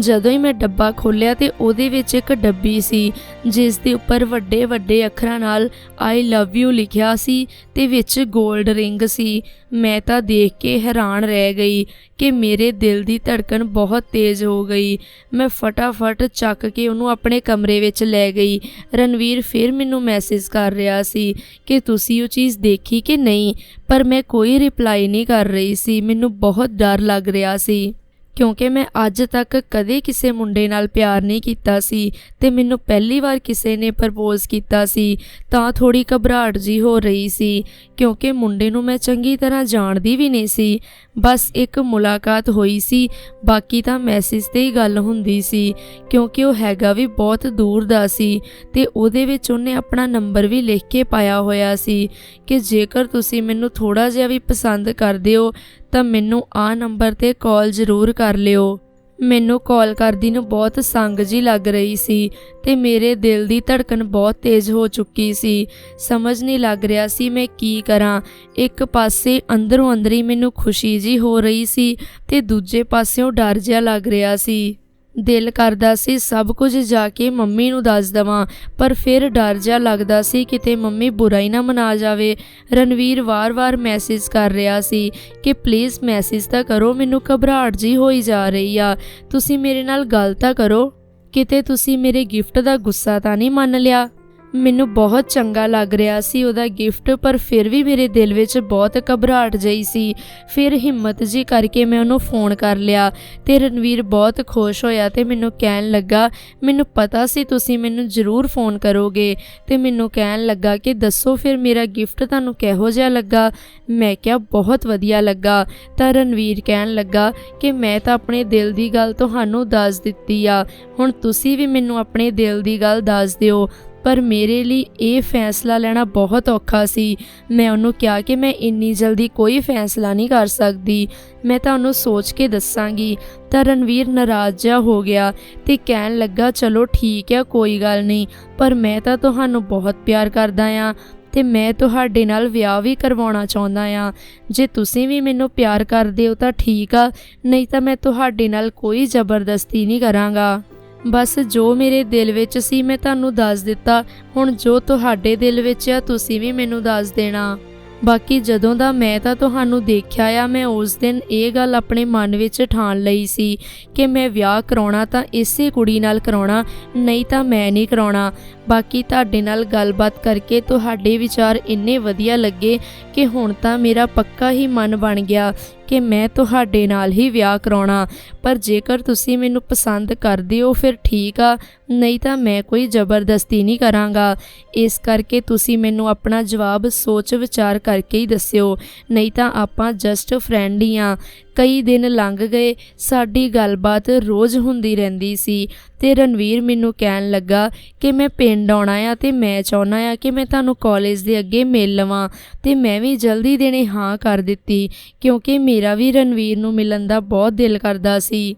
ਜਦੋਂ ਹੀ ਮੈਂ ਡੱਬਾ ਖੋਲ੍ਹਿਆ ਤੇ ਉਹਦੇ ਵਿੱਚ ਇੱਕ ਡੱਬੀ ਸੀ, ਜਿਸ ਦੇ ਉੱਪਰ ਵੱਡੇ ਵੱਡੇ ਅੱਖਰਾਂ ਨਾਲ ਆਈ ਲਵ ਯੂ ਲਿਖਿਆ ਸੀ ਤੇ ਵਿੱਚ 골ਡ ਰਿੰਗ ਸੀ। ਮੈਂ ਤਾਂ ਦੇਖ ਕੇ ਹੈਰਾਨ ਰਹਿ ਗਈ ਕਿ ਮੇਰੇ ਦਿਲ ਦੀ ਧੜਕਣ ਬਹੁਤ ਤੇਜ਼ ਹੋ ਗਈ। ਮੈਂ ਫਟਾਫਟ ਚੱਕ ਕੇ ਉਹਨੂੰ ਆਪਣੇ ਕਮਰੇ ਵਿੱਚ ਲੈ ਗਈ। ਰਣਵੀਰ ਫਿਰ ਮੈਨੂੰ ਮੈਸੇਜ ਕਰ ਰਿਹਾ ਸੀ ਕਿ ਤੁਸੀਂ ਉਹ ਚੀਜ਼ ਦੇਖੀ ਕਿ ਨਹੀਂ, ਪਰ ਮੈਂ ਕੋਈ ਰਿਪਲਾਈ ਨਹੀਂ ਕਰ ਰਹੀ ਸੀ। ਮੈਨੂੰ ਬਹੁਤ ਡਰ ਲੱਗ ਰਿਹਾ ਸੀ। ਕਿਉਂਕਿ ਮੈਂ ਅੱਜ ਤੱਕ ਕਦੇ ਕਿਸੇ ਮੁੰਡੇ ਨਾਲ ਪਿਆਰ ਨਹੀਂ ਕੀਤਾ ਸੀ ਤੇ ਮੈਨੂੰ ਪਹਿਲੀ ਵਾਰ ਕਿਸੇ ਨੇ ਪ੍ਰਪੋਜ਼ ਕੀਤਾ ਸੀ, ਤਾਂ ਥੋੜੀ ਘਬਰਾਹਟ ਜੀ ਹੋ ਰਹੀ ਸੀ, ਕਿਉਂਕਿ ਮੁੰਡੇ ਨੂੰ ਮੈਂ ਚੰਗੀ ਤਰ੍ਹਾਂ ਜਾਣਦੀ ਵੀ ਨਹੀਂ ਸੀ। ਬਸ ਇੱਕ ਮੁਲਾਕਾਤ ਹੋਈ ਸੀ, ਬਾਕੀ ਤਾਂ ਮੈਸੇਜ ਤੇ ਹੀ ਗੱਲ ਹੁੰਦੀ ਸੀ, ਕਿਉਂਕਿ ਉਹ ਹੈਗਾ ਵੀ ਬਹੁਤ ਦੂਰ ਦਾ ਸੀ ਤੇ ਉਹਦੇ ਵਿੱਚ ਉਹਨੇ ਆਪਣਾ ਨੰਬਰ ਵੀ ਲਿਖ ਕੇ ਪਾਇਆ ਹੋਇਆ ਸੀ ਕਿ ਜੇਕਰ ਤੁਸੀਂ ਮੈਨੂੰ ਥੋੜਾ ਜਿਹਾ ਵੀ ਪਸੰਦ ਕਰਦੇ ਹੋ ਤਾਂ ਮੈਨੂੰ ਆ ਨੰਬਰ ਤੇ ਕਾਲ ਜ਼ਰੂਰ ਕਰ ਲਿਓ। ਮੈਨੂੰ ਕਾਲ ਕਰਦੀ ਨੂੰ ਬਹੁਤ ਸੰਗ ਜੀ ਲੱਗ ਰਹੀ ਸੀ ਤੇ ਮੇਰੇ ਦਿਲ ਦੀ ਧੜਕਣ ਬਹੁਤ ਤੇਜ਼ ਹੋ ਚੁੱਕੀ ਸੀ। ਸਮਝ ਨਹੀਂ ਲੱਗ ਰਿਹਾ ਸੀ ਮੈਂ ਕੀ ਕਰਾਂ। ਇੱਕ ਪਾਸੇ ਅੰਦਰੋਂ ਅੰਦਰੀ ਮੈਨੂੰ ਖੁਸ਼ੀ ਜੀ ਹੋ ਰਹੀ ਸੀ ਤੇ ਦੂਜੇ ਪਾਸਿਓਂ ਡਰ ਜਿਹਾ ਲੱਗ ਰਿਹਾ ਸੀ। ਦਿਲ ਕਰਦਾ ਸੀ ਸਭ ਕੁਝ ਜਾ ਕੇ ਮੰਮੀ ਨੂੰ ਦੱਸ ਦਵਾਂ, ਪਰ ਫਿਰ ਡਰ ਜਿਹਾ ਲੱਗਦਾ ਸੀ ਕਿਤੇ ਮੰਮੀ ਬੁਰਾ ਹੀ ਨਾ ਮਨਾ ਜਾਵੇ। ਰਣਵੀਰ ਵਾਰ-ਵਾਰ ਮੈਸੇਜ ਕਰ ਰਿਹਾ ਸੀ ਕਿ ਪਲੀਜ਼ ਮੈਸੇਜ ਤਾਂ ਕਰੋ, ਮੈਨੂੰ ਘਬਰਾਹਟ ਜੀ ਹੋਈ ਜਾ ਰਹੀ ਆ। ਤੁਸੀਂ ਮੇਰੇ ਨਾਲ ਗੱਲ ਤਾਂ ਕਰੋ, ਕਿਤੇ ਤੁਸੀਂ ਮੇਰੇ ਗਿਫਟ ਦਾ ਗੁੱਸਾ ਤਾਂ ਨਹੀਂ ਮੰਨ ਲਿਆ? ਮੈਨੂੰ ਬਹੁਤ ਚੰਗਾ ਲੱਗ ਰਿਹਾ ਸੀ ਉਹਦਾ ਗਿਫਟ ਪਰ ਫਿਰ ਵੀ ਮੇਰੇ ਦਿਲ ਵਿੱਚ ਬਹੁਤ ਘਬਰਾਹਟ ਜਈ ਸੀ। ਫਿਰ ਹਿੰਮਤ ਜੀ ਕਰਕੇ ਮੈਂ ਉਹਨੂੰ ਫੋਨ ਕਰ ਲਿਆ ਤੇ ਰਣਵੀਰ ਬਹੁਤ ਖੁਸ਼ ਹੋਇਆ ਤੇ ਮੈਨੂੰ ਕਹਿਣ ਲੱਗਾ, ਮੈਨੂੰ ਪਤਾ ਸੀ ਤੁਸੀਂ ਮੈਨੂੰ ਜ਼ਰੂਰ ਫੋਨ ਕਰੋਗੇ। ਤੇ ਮੈਨੂੰ ਕਹਿਣ ਲੱਗਾ ਕਿ, ਦੱਸੋ ਫਿਰ ਮੇਰਾ ਗਿਫਟ ਤੁਹਾਨੂੰ ਕਿਹੋ ਜਿਹਾ ਲੱਗਾ? ਮੈਂ ਕਿਹਾ, ਬਹੁਤ ਵਧੀਆ ਲੱਗਾ। ਤਾਂ ਰਣਵੀਰ ਕਹਿਣ ਲੱਗਾ ਕਿ, ਮੈਂ ਤਾਂ ਆਪਣੇ ਦਿਲ ਦੀ ਗੱਲ ਤੁਹਾਨੂੰ ਦੱਸ ਦਿੱਤੀ ਆ। ਹੁਣ ਤੁਸੀਂ ਵੀ ਮੈਨੂੰ ਆਪਣੇ ਦਿਲ ਦੀ ਗੱਲ ਦੱਸ ਦਿਓ। ਪਰ ਮੇਰੇ ਲਈ ਇਹ ਫੈਸਲਾ ਲੈਣਾ ਬਹੁਤ ਔਖਾ ਸੀ। ਮੈਂ ਉਹਨੂੰ ਕਿਹਾ ਕਿ ਮੈਂ ਇੰਨੀ ਜਲਦੀ ਕੋਈ ਫੈਸਲਾ ਨਹੀਂ ਕਰ ਸਕਦੀ। ਮੈਂ ਤੁਹਾਨੂੰ ਸੋਚ ਕੇ ਦੱਸਾਂਗੀ। ਤਾਂ ਰਣਵੀਰ ਨਾਰਾਜ਼ ਜਿਹਾ ਹੋ ਗਿਆ ਤੇ ਕਹਿਣ ਲੱਗਾ, ਚਲੋ ਠੀਕ ਹੈ ਕੋਈ ਗੱਲ ਨਹੀਂ, ਪਰ ਮੈਂ ਤਾਂ ਤੁਹਾਨੂੰ ਬਹੁਤ ਪਿਆਰ ਕਰਦਾ ਆ ਤੇ ਮੈਂ ਤੁਹਾਡੇ ਨਾਲ ਵਿਆਹ ਵੀ ਕਰਵਾਉਣਾ ਚਾਹੁੰਦਾ ਆ। ਜੇ ਤੁਸੀਂ ਵੀ ਮੈਨੂੰ ਪਿਆਰ ਕਰਦੇ ਹੋ ਤਾਂ ਠੀਕ ਆ, ਨਹੀਂ ਤਾਂ ਮੈਂ ਤੁਹਾਡੇ ਨਾਲ ਕੋਈ ਜ਼ਬਰਦਸਤੀ ਨਹੀਂ ਕਰਾਂਗਾ। ਬਸ ਜੋ ਮੇਰੇ ਦਿਲ ਵਿੱਚ ਸੀ ਮੈਂ ਤੁਹਾਨੂੰ ਦੱਸ ਦਿੱਤਾ। ਹੁਣ ਜੋ ਤੁਹਾਡੇ ਦਿਲ ਵਿੱਚ ਆ, ਤੁਸੀਂ ਵੀ ਮੈਨੂੰ ਦੱਸ ਦੇਣਾ। ਬਾਕੀ ਜਦੋਂ ਦਾ ਮੈਂ ਤਾਂ ਤੁਹਾਨੂੰ ਦੇਖਿਆ ਆ, ਮੈਂ ਉਸ ਦਿਨ ਇਹ ਗੱਲ ਆਪਣੇ ਮਨ ਵਿੱਚ ਠਾਣ ਲਈ ਸੀ ਕਿ ਮੈਂ ਵਿਆਹ ਕਰਾਉਣਾ ਤਾਂ ਇਸੇ ਕੁੜੀ ਨਾਲ ਕਰਾਉਣਾ, ਨਹੀਂ ਤਾਂ ਮੈਂ ਨਹੀਂ ਕਰਾਉਣਾ। ਬਾਕੀ ਤੁਹਾਡੇ ਨਾਲ ਗੱਲਬਾਤ ਕਰਕੇ ਤੁਹਾਡੇ ਵਿਚਾਰ ਇੰਨੇ ਵਧੀਆ ਲੱਗੇ ਕਿ ਹੁਣ ਤਾਂ ਮੇਰਾ ਪੱਕਾ ਹੀ ਮਨ ਬਣ ਗਿਆ ਕਿ ਮੈਂ ਤੁਹਾਡੇ ਨਾਲ ਹੀ ਵਿਆਹ ਕਰਾਉਣਾ। ਪਰ ਜੇਕਰ ਤੁਸੀਂ ਮੈਨੂੰ ਪਸੰਦ ਕਰਦੇ ਹੋ, ਫਿਰ ਠੀਕ ਆ, ਨਹੀਂ ਤਾਂ ਮੈਂ ਕੋਈ ਜ਼ਬਰਦਸਤੀ ਨਹੀਂ ਕਰਾਂਗਾ। ਇਸ ਕਰਕੇ ਤੁਸੀਂ ਮੈਨੂੰ ਆਪਣਾ ਜਵਾਬ ਸੋਚ ਵਿਚਾਰ ਕਰਕੇ ਹੀ ਦੱਸਿਓ, ਨਹੀਂ ਤਾਂ ਆਪਾਂ ਜਸਟ ਫਰੈਂਡ ਹੀ ਆ। ਕਈ ਦਿਨ ਲੰਘ ਗਏ, ਸਾਡੀ ਗੱਲਬਾਤ ਰੋਜ਼ ਹੁੰਦੀ ਰਹਿੰਦੀ ਸੀ ਤੇ ਰਣਵੀਰ ਮੈਨੂੰ ਕਹਿਣ ਲੱਗਾ ਕਿ ਮੈਂ ਪਿੰਡ ਆਉਣਾ ਆ ਤੇ ਮੈਂ ਚਾਹੁੰਦਾ ਆ ਕਿ ਮੈਂ ਤੁਹਾਨੂੰ ਕਾਲਜ ਦੇ ਅੱਗੇ ਮਿਲ ਲਵਾਂ ਤੇ ਮੈਂ ਵੀ ਜਲਦੀ ਦੇਣੇ ਹਾਂ ਕਰ ਦਿੱਤੀ ਕਿਉਂਕਿ ਮੇਰਾ ਵੀ ਰਣਵੀਰ ਨੂੰ ਮਿਲਣ ਦਾ ਬਹੁਤ ਦਿਲ ਕਰਦਾ ਸੀ।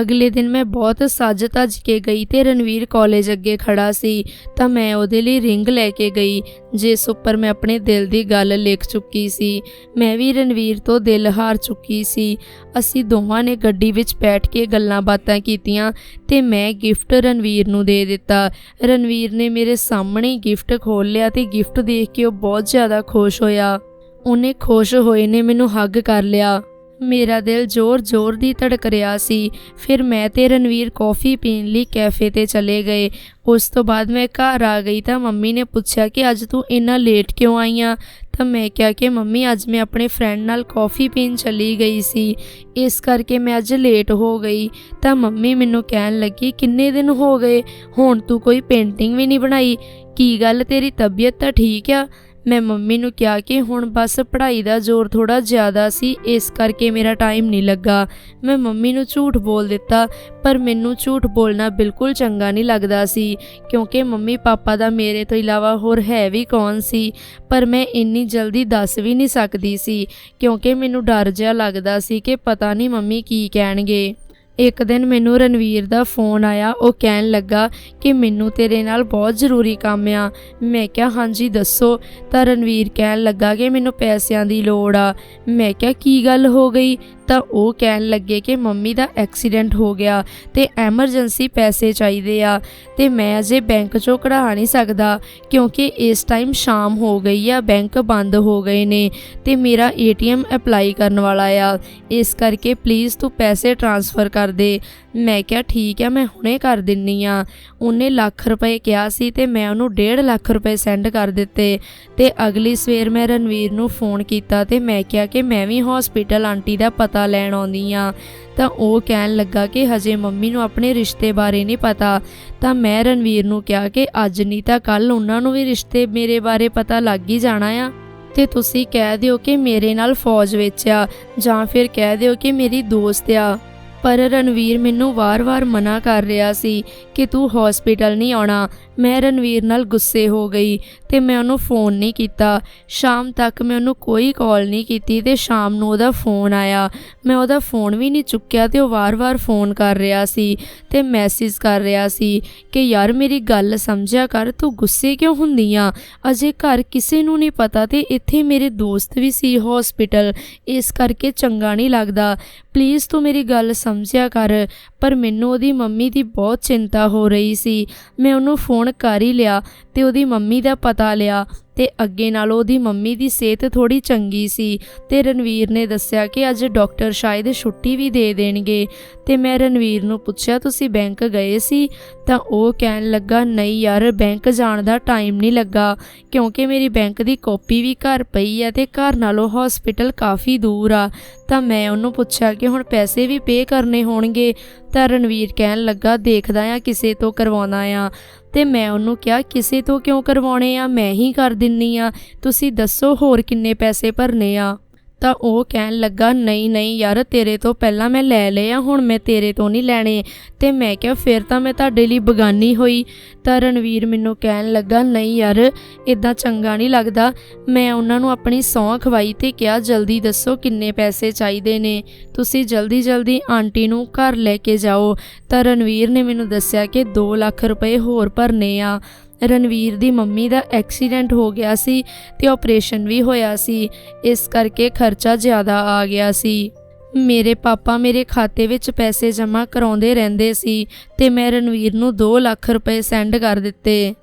ਅਗਲੇ ਦਿਨ ਮੈਂ ਬਹੁਤ ਸੱਜ ਧੱਜ ਕੇ ਗਈ ਤੇ ਰਣਵੀਰ ਕਾਲਜ ਅੱਗੇ ਖੜਾ ਸੀ, ਤਾਂ ਮੈਂ ਉਹਦੇ ਲਈ ਰਿੰਗ ਲੈ ਕੇ ਗਈ, ਜਿਸ ਉੱਪਰ ਮੈਂ ਆਪਣੇ ਦਿਲ ਦੀ ਗੱਲ ਲਿਖ ਚੁੱਕੀ ਸੀ। ਮੈਂ ਵੀ ਰਣਵੀਰ ਤੋਂ ਦਿਲ ਹਾਰ ਚੁੱਕੀ ਸੀ। ਅਸੀਂ ਦੋਵਾਂ ਨੇ ਗੱਡੀ ਵਿੱਚ ਬੈਠ ਕੇ ਗੱਲਾਂ ਬਾਤਾਂ ਕੀਤੀਆਂ ਤੇ ਮੈਂ ਗਿਫਟ ਰਣਵੀਰ ਨੂੰ ਦੇ ਦਿੱਤਾ। ਰਣਵੀਰ ਨੇ ਮੇਰੇ ਸਾਹਮਣੇ ਗਿਫਟ ਖੋਲ੍ਹ ਲਿਆ ਤੇ ਗਿਫਟ ਦੇਖ ਕੇ ਉਹ ਬਹੁਤ ਜ਼ਿਆਦਾ ਖੁਸ਼ ਹੋਇਆ। ਉਹਨੇ ਖੁਸ਼ ਹੋਏ ਨੇ ਮੈਨੂੰ ਹੱਗ ਕਰ ਲਿਆ। ਮੇਰਾ ਦਿਲ ਜ਼ੋਰ-ਜ਼ੋਰ ਦੀ ਧੜਕ ਰਿਹਾ ਸੀ। ਫਿਰ ਮੈਂ ਤੇ ਰਣਵੀਰ ਕੌਫੀ ਪੀਣ ਲਈ ਕੈਫੇ ਤੇ ਚਲੇ ਗਏ। ਉਸ ਤੋਂ ਬਾਅਦ ਮੈਂ ਘਰ ਆ ਗਈ ਤਾਂ ਮੰਮੀ ਨੇ ਪੁੱਛਿਆ ਕਿ ਅੱਜ ਤੂੰ ਇੰਨਾ ਲੇਟ ਕਿਉਂ ਆਈ ਆ? ਤਾਂ ਮੈਂ ਕਿਹਾ ਕਿ ਮੰਮੀ, ਅੱਜ ਮੈਂ ਆਪਣੇ ਫਰੈਂਡ ਨਾਲ ਕੌਫੀ ਪੀਣ ਚਲੀ ਗਈ ਸੀ। ਇਸ ਕਰਕੇ ਮੈਂ ਅੱਜ ਲੇਟ ਹੋ ਗਈ। ਤਾਂ ਮੰਮੀ ਮੈਨੂੰ ਕਹਿਣ ਲੱਗੀ, ਕਿੰਨੇ ਦਿਨ ਹੋ ਗਏ? ਹੁਣ ਤੂੰ ਕੋਈ ਪੇਂਟਿੰਗ ਵੀ ਨਹੀਂ ਬਣਾਈ। ਕੀ ਗੱਲ ਤੇਰੀ ਤਬੀਅਤ ਤਾਂ ਠੀਕ ਆ? ਮੈਂ ਮੰਮੀ ਨੂੰ ਕਿਹਾ ਕਿ ਹੁਣ ਬਸ ਪੜ੍ਹਾਈ ਦਾ ਜ਼ੋਰ ਥੋੜਾ ਜ਼ਿਆਦਾ ਸੀ, ਇਸ ਕਰਕੇ ਮੇਰਾ ਟਾਈਮ ਨਹੀਂ ਲੱਗਾ। ਮੈਂ ਮੰਮੀ ਨੂੰ ਝੂਠ ਬੋਲ ਦਿੱਤਾ, ਪਰ ਮੈਨੂੰ ਝੂਠ ਬੋਲਣਾ ਬਿਲਕੁਲ ਚੰਗਾ ਨਹੀਂ ਲੱਗਦਾ ਸੀ, ਕਿਉਂਕਿ ਮੰਮੀ ਪਾਪਾ ਦਾ ਮੇਰੇ ਤੋਂ ਇਲਾਵਾ ਹੋਰ ਹੈ ਵੀ ਕੌਣ ਸੀ? ਪਰ ਮੈਂ ਇੰਨੀ ਜਲਦੀ ਦੱਸ ਵੀ ਨਹੀਂ ਸਕਦੀ ਸੀ, ਕਿਉਂਕਿ ਮੈਨੂੰ ਡਰ ਜਿਹਾ ਲੱਗਦਾ ਸੀ ਕਿ ਪਤਾ ਨਹੀਂ ਮੰਮੀ ਕੀ ਕਹਿਣਗੇ। ਇੱਕ ਦਿਨ ਮੈਨੂੰ ਰਣਵੀਰ ਦਾ ਫੋਨ ਆਇਆ, ਉਹ ਕਹਿਣ ਲੱਗਾ ਕਿ ਮੈਨੂੰ ਤੇਰੇ ਨਾਲ ਬਹੁਤ ਜ਼ਰੂਰੀ ਕੰਮ ਆ। ਮੈਂ ਕਿਹਾ, ਹਾਂਜੀ, ਦੱਸੋ। ਤਾਂ ਰਣਵੀਰ ਕਹਿਣ ਲੱਗਾ ਕਿ ਮੈਨੂੰ ਪੈਸਿਆਂ ਦੀ ਲੋੜ ਆ। ਮੈਂ ਕਿਹਾ, ਕੀ ਗੱਲ ਹੋ ਗਈ? ਤਾਂ ਉਹ ਕਹਿਣ ਲੱਗੇ ਕਿ ਮੰਮੀ ਦਾ ਐਕਸੀਡੈਂਟ ਹੋ ਗਿਆ ਤੇ ਐਮਰਜੈਂਸੀ ਪੈਸੇ ਚਾਹੀਦੇ ਆ ਤੇ ਮੈਂ ਅਜੇ ਬੈਂਕ ਚੋਂ ਕਢਾ ਨਹੀਂ ਸਕਦਾ ਕਿਉਂਕਿ ਇਸ ਟਾਈਮ ਸ਼ਾਮ ਹੋ ਗਈ ਆ, ਬੈਂਕ ਬੰਦ ਹੋ ਗਏ ਨੇ ਤੇ ਮੇਰਾ ਏਟੀਐਮ ਅਪਲਾਈ ਕਰਨ ਵਾਲਾ ਆ। ਇਸ ਕਰਕੇ ਪਲੀਜ਼ ਤੂੰ ਪੈਸੇ ਟ੍ਰਾਂਸਫਰ ਕਰ ਦੇ ਮੈਂ ਕਿਹਾ, ਠੀਕ ਆ, ਮੈਂ ਹੁਣੇ ਕਰ ਦਿੰਨੀ ਆ। ਉਹਨੇ ਲੱਖ ਰੁਪਏ ਕਿਹਾ ਸੀ ਤੇ ਮੈਂ ਉਹਨੂੰ 1.5 ਲੱਖ ਰੁਪਏ ਸੈਂਡ ਕਰ ਦਿੱਤੇ। ਤੇ ਅਗਲੀ ਸਵੇਰ ਮੈਂ ਰਣਵੀਰ ਨੂੰ ਫੋਨ ਕੀਤਾ ਤੇ ਮੈਂ ਕਿਹਾ ਕਿ ਮੈਂ ਵੀ ਹਸਪੀਟਲ ਆਂਟੀ ਦਾ ਪਤਾ ਲੈਣ ਆਉਂਦੀ ਆ। ਤਾਂ ਉਹ ਕਹਿਣ ਲੱਗਾ ਕਿ ਹਜੇ ਮੰਮੀ ਨੂੰ ਆਪਣੇ ਰਿਸ਼ਤੇ ਬਾਰੇ ਨਹੀਂ ਪਤਾ। ਤਾਂ ਮੈਂ ਰਣਵੀਰ ਨੂੰ ਕਿਹਾ ਕਿ ਅੱਜ ਨਹੀਂ ਤਾਂ ਕੱਲ ਉਹਨਾਂ ਨੂੰ ਵੀ ਰਿਸ਼ਤੇ ਮੇਰੇ ਬਾਰੇ ਪਤਾ ਲੱਗ ਹੀ ਜਾਣਾ ਆ। ਤੇ ਤੁਸੀਂ ਕਹਿ ਦਿਓ ਕਿ ਮੇਰੇ ਨਾਲ ਫੌਜ ਵਿੱਚ ਆ ਜਾਂ ਫਿਰ ਕਹਿ ਦਿਓ ਕਿ ਮੇਰੀ ਦੋਸਤ ਆ। ਪਰ ਰਣਵੀਰ ਮੈਨੂੰ ਵਾਰ-ਵਾਰ ਮਨਾ ਕਰ ਰਿਹਾ ਸੀ ਕਿ ਤੂੰ ਹਸਪੀਟਲ ਨਹੀਂ ਆਉਣਾ। ਮੈਂ ਰਣਵੀਰ ਨਾਲ ਗੁੱਸੇ ਹੋ ਗਈ ਤੇ ਮੈਂ ਉਹਨੂੰ ਫੋਨ ਨਹੀਂ ਕੀਤਾ। ਸ਼ਾਮ ਤੱਕ ਮੈਂ ਉਹਨੂੰ ਕੋਈ ਕਾਲ ਨਹੀਂ ਕੀਤੀ ਤੇ ਸ਼ਾਮ ਨੂੰ ਉਹਦਾ ਫੋਨ ਆਇਆ। ਮੈਂ ਉਹਦਾ ਫੋਨ ਵੀ ਨਹੀਂ ਚੁੱਕਿਆ ਤੇ ਉਹ ਵਾਰ-ਵਾਰ ਫੋਨ ਕਰ ਰਿਹਾ ਸੀ ਤੇ ਮੈਸੇਜ ਕਰ ਰਿਹਾ ਸੀ ਕਿ, ਯਾਰ, ਮੇਰੀ ਗੱਲ ਸਮਝਿਆ ਕਰ, ਤੂੰ ਗੁੱਸੇ ਕਿਉਂ ਹੁੰਦੀ ਆ? ਅਜੇ ਘਰ ਕਿਸੇ ਨੂੰ ਨਹੀਂ ਪਤਾ ਤੇ ਇੱਥੇ ਮੇਰੇ ਦੋਸਤ ਵੀ ਸੀ ਹਸਪੀਟਲ ਇਸ ਕਰਕੇ ਚੰਗਾ ਨਹੀਂ ਲੱਗਦਾ। ਪਲੀਜ਼ ਤੂੰ ਮੇਰੀ ਗੱਲ ਸਮਝਿਆ ਕਰ। ਪਰ ਮੈਨੂੰ ਉਹਦੀ ਮੰਮੀ ਦੀ ਬਹੁਤ ਚਿੰਤਾ ਹੋ ਰਹੀ ਸੀ। ਮੈਂ ਉਹਨੂੰ ਫੋਨ ਕਰ ਹੀ ਲਿਆ ਤੇ ਉਹਦੀ ਮੰਮੀ ਦਾ ਪਤਾ ਲਿਆ ਤੇ ਅੱਗੇ ਨਾਲੋਂ ਉਹਦੀ ਮੰਮੀ ਦੀ ਸਿਹਤ ਥੋੜੀ ਚੰਗੀ ਸੀ ਤੇ ਰਣਵੀਰ ਨੇ ਦੱਸਿਆ ਕਿ ਅੱਜ ਡਾਕਟਰ ਸ਼ਾਇਦ ਛੁੱਟੀ ਵੀ ਦੇ ਦੇਣਗੇ ਤੇ ਮੈਂ ਰਣਵੀਰ ਨੂੰ ਪੁੱਛਿਆ, ਤੁਸੀਂ ਬੈਂਕ ਗਏ ਸੀ? ਤਾਂ ਉਹ ਕਹਿਣ ਲੱਗਾ, ਨਹੀਂ ਯਾਰ, ਬੈਂਕ ਜਾਣ ਦਾ ਟਾਈਮ ਨਹੀਂ ਲੱਗਾ, ਕਿਉਂਕਿ ਮੇਰੀ ਬੈਂਕ ਦੀ ਕਾਪੀ ਵੀ ਘਰ ਪਈ ਆ ਤੇ ਘਰ ਨਾਲੋਂ ਹਸਪੀਟਲ ਕਾਫੀ ਦੂਰ ਆ। ਤਾਂ ਮੈਂ ਉਹਨੂੰ ਪੁੱਛਿਆ ਕਿ ਹੁਣ ਪੈਸੇ ਵੀ ਪੇ ਕਰਨੇ ਹੋਣਗੇ? ਤਾਂ ਰਣਵੀਰ ਕਹਿਣ ਲੱਗਾ, ਦੇਖਦਾ ਆ, ਕਿਸੇ ਤੋਂ ਕਰਵਾਉਣਾ ਆ। ਤੇ ਮੈਂ ਉਹਨੂੰ ਕਿਹਾ, ਕਿਸੇ ਤੋਂ ਕਿਉਂ ਕਰਵਾਉਣੇ ਆ? ਮੈਂ ਹੀ ਕਰ ਦਿੰਨੀ ਆ। ਤੁਸੀਂ ਦੱਸੋ ਹੋਰ ਕਿੰਨੇ ਪੈਸੇ ਭਰਨੇ ਆ? ਤਾਂ ਉਹ ਕਹਿਣ ਲੱਗਾ, ਨਹੀਂ ਨਹੀਂ ਯਾਰ, ਤੇਰੇ ਤੋਂ ਪਹਿਲਾਂ ਮੈਂ ਲੈ ਲਏ ਆ, ਹੁਣ ਮੈਂ ਤੇਰੇ ਤੋਂ ਨਹੀਂ ਲੈਣੇ। ਤੇ ਮੈਂ ਕਿਹਾ, ਫਿਰ ਤਾਂ ਮੈਂ ਤੁਹਾਡੇ ਲਈ ਬਗਾਨੀ ਹੋਈ। ਤਾਂ ਰਣਵੀਰ ਮੈਨੂੰ ਕਹਿਣ ਲੱਗਾ, ਨਹੀਂ ਯਾਰ ਇਦਾਂ ਚੰਗਾ ਨਹੀਂ ਲੱਗਦਾ। ਮੈਂ ਉਹਨਾਂ ਨੂੰ ਆਪਣੀ ਸੌਂ ਖਵਾਈ ਤੇ ਕਿਹਾ, ਜਲਦੀ ਦੱਸੋ ਕਿੰਨੇ ਪੈਸੇ ਚਾਹੀਦੇ ਨੇ। ਤੁਸੀਂ ਜਲਦੀ ਜਲਦੀ ਆਂਟੀ ਨੂੰ ਘਰ ਲੈ ਕੇ ਜਾਓ। ਤਾਂ ਰਣਵੀਰ ਨੇ ਮੈਨੂੰ ਦੱਸਿਆ ਕਿ 2 ਲੱਖ ਰੁਪਏ ਹੋਰ ਭਰਨੇ ਆ। ਰਣਵੀਰ ਦੀ ਮੰਮੀ ਦਾ ਐਕਸੀਡੈਂਟ ਹੋ ਗਿਆ ਸੀ ਤੇ ਆਪਰੇਸ਼ਨ ਵੀ ਹੋਇਆ ਸੀ। ਇਸ ਕਰਕੇ ਖਰਚਾ ਜ਼ਿਆਦਾ ਆ ਗਿਆ ਸੀ। ਮੇਰੇ ਪਾਪਾ ਮੇਰੇ ਖਾਤੇ ਵਿੱਚ ਪੈਸੇ ਜਮ੍ਹਾਂ ਕਰਾਉਂਦੇ ਰਹਿੰਦੇ ਸੀ ਤੇ ਮੈਂ ਰਣਵੀਰ ਨੂੰ 2 ਲੱਖ ਰੁਪਏ ਸੈਂਡ ਕਰ ਦਿੱਤੇ।